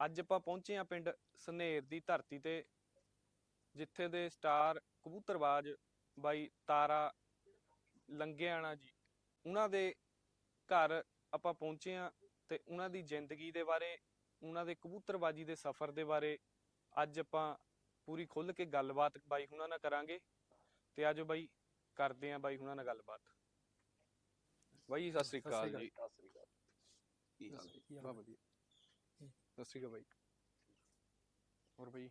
ਅੱਜ ਆਪਾਂ ਪਹੁੰਚੇ ਆ ਪਿੰਡ ਸਨੇਰ ਦੀ ਧਰਤੀ ਤੇ ਜਿੱਥੇ ਦੇ ਸਟਾਰ ਕਬੂਤਰਬਾਜ਼ ਬਾਈ ਤਾਰਾ ਲੰਗਿਆਣਾ ਜੀ। ਉਹਨਾਂ ਦੇ ਘਰ ਆਪਾਂ ਪਹੁੰਚੇ ਆ ਤੇ ਉਹਨਾਂ ਦੀ ਜ਼ਿੰਦਗੀ ਦੇ ਬਾਰੇ ਉਹਨਾਂ ਦੇ ਕਬੂਤਰਬਾਜ਼ੀ ਦੇ ਸਫ਼ਰ ਦੇ ਬਾਰੇ ਅੱਜ ਆਪਾਂ ਪੂਰੀ ਖੁੱਲ ਕੇ ਗੱਲਬਾਤ ਬਾਈ ਹੁਣਾਂ ਨਾਲ ਕਰਾਂਗੇ। ਤੇ ਆਜੋ ਬਾਈ ਕਰਦੇ ਆ ਬਾਈ ਹੁਣਾਂ ਨਾਲ ਗੱਲਬਾਤ। ਬਾਈ ਜੀ, ਸਤਿ ਸ੍ਰੀ ਅਕਾਲ। ਜੀ। ਕੀ ਹਾਲ ਹੈ? ਵਧੀਆ। ਸਤਿ ਸ਼੍ਰੀ ਅਕਾਲ ਬਾਈ। ਹੋਰ ਬਾਈ?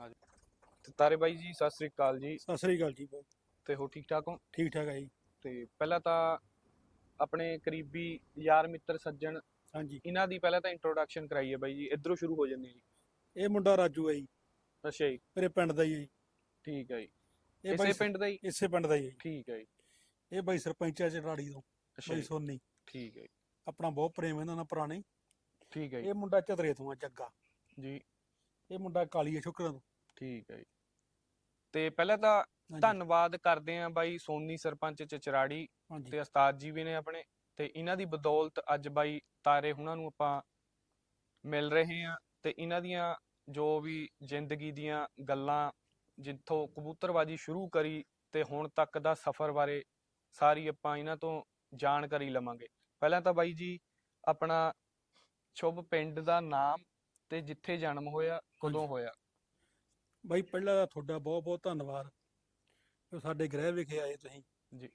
ਆਜੋ ਤੇ ਤਾਰੇ ਬਾਈ ਜੀ ਸਤਿ ਸ਼੍ਰੀ ਅਕਾਲ ਜੀ। ਸਤਿ ਸ੍ਰੀ ਅਕਾਲ ਜੀ। ਤੇ ਹੋ ਠੀਕ ਠਾਕ ਹੋ? ਠੀਕ ਠਾਕ ਹੈ ਜੀ। ਤੇ ਪਹਿਲਾਂ ਤਾਂ ਆਪਣੇ ਕਰੀਬੀ ਯਾਰ ਮਿੱਤਰ ਸੱਜਣ ਹਾਂਜੀ। ਇਹਨਾਂ ਦੀ ਪਹਿਲਾਂ ਤਾਂ ਇੰਟਰੋਡਕਸ਼ਨ ਕਰਾਈਏ ਬਾਈ ਜੀ। ਇਧਰੋਂ ਸ਼ੁਰੂ ਹੋ ਜਾਂਦੇ ਜੀ। ਇਹ ਮੁੰਡਾ ਰਾਜੂ ਹੈ ਜੀ। ਅੱਛਾ ਜੀ। ਮੇਰੇ ਪਿੰਡ ਦਾ ਹੀ ਹੈ ਜੀ। ਠੀਕ ਹੈ ਜੀ। ਇਹ ਇਸੇ ਬਾਈ ਪਿੰਡ ਦਾ ਹੀ? ਇਸੇ ਪਿੰਡ ਦਾ ਹੀ ਹੈ ਜੀ। ਠੀਕ ਹੈ ਜੀ। ਇਹ ਬਾਈ ਸਰਪੰਚ ਹੈ ਚੜਾੜੀ ਤੋਂ ਅੱਛਾ ਬਾਈ ਜੀ। ਸੋਨੀ। ਠੀਕ ਹੈ ਜੀ। ਆਪਣਾ ਬਹੁਤ ਪ੍ਰੇਮ ਇਹਨਾਂ ਨਾਲ ਪੁਰਾਣੇ। ਠੀਕ ਹੈ ਜੀ। ਇਹ ਮੁੰਡਾ ਚਤਰੇ ਤੋਂ ਆ ਜੱਗਾ। ਜੀ। ਇਹ ਮੁੰਡਾ ਕਾਲੀ ਹੈ ਸ਼ੁਕਰਾਂ ਤੋਂ। ਠੀਕ ਹੈ ਜੀ। ਤੇ ਪਹਿਲਾਂ ਤਾਂ ਹਾਂਜੀ, ਧੰਨਵਾਦ ਕਰਦੇ ਆਂ ਬਾਈ ਸੋਨੀ ਸਰਪੰਚ ਚਚਰਾੜੀ ਹਾਂਜੀ। ਤੇ ਉਸਤਾਦ ਜੀ ਵੀ ਨੇ ਆਪਣੇ ਤੇ ਇਹਨਾਂ ਦੀ ਬਦੌਲਤ ਅੱਜ ਬਾਈ ਤਾਰੇ ਹੁਣਾਂ ਨੂੰ ਆਪਾਂ ਮਿਲ ਰਹੇ ਹਾਂ ਤੇ ਇਹਨਾਂ ਦੀਆਂ ਜੋ ਵੀ ਜ਼ਿੰਦਗੀ ਦੀਆਂ ਗੱਲਾਂ ਜਿੱਥੋਂ ਕਬੂਤਰਬਾਜੀ ਸ਼ੁਰੂ ਕਰੀ ਤੇ ਹੁਣ ਤੱਕ ਦਾ ਸਫ਼ਰ ਬਾਰੇ ਸਾਰੀ ਆਪਾਂ ਇਹਨਾਂ ਤੋਂ ਜਾਣਕਾਰੀ ਲਵਾਂਗੇ। ਪਹਿਲਾਂ ਤਾਂ ਬਾਈ ਜੀ ਆਪਣਾ ਸ਼ੁਭ ਪਿੰਡ ਦਾ ਨਾਮ ਤੇ ਜਿੱਥੇ ਜਨਮ ਹੋਇਆ ਕਦੋਂ। ਹੋਇਆ? ਬਾਈ ਪਹਿਲਾਂ ਤਾਂ ਤੁਹਾਡਾ ਬਹੁਤ ਬਹੁਤ ਧੰਨਵਾਦ। ਜੋ ਸਾਡੇ ਗ੍ਰਹਿ ਵਿਖੇ ਆਏ ਤੁਸੀਂ। ਜੀ।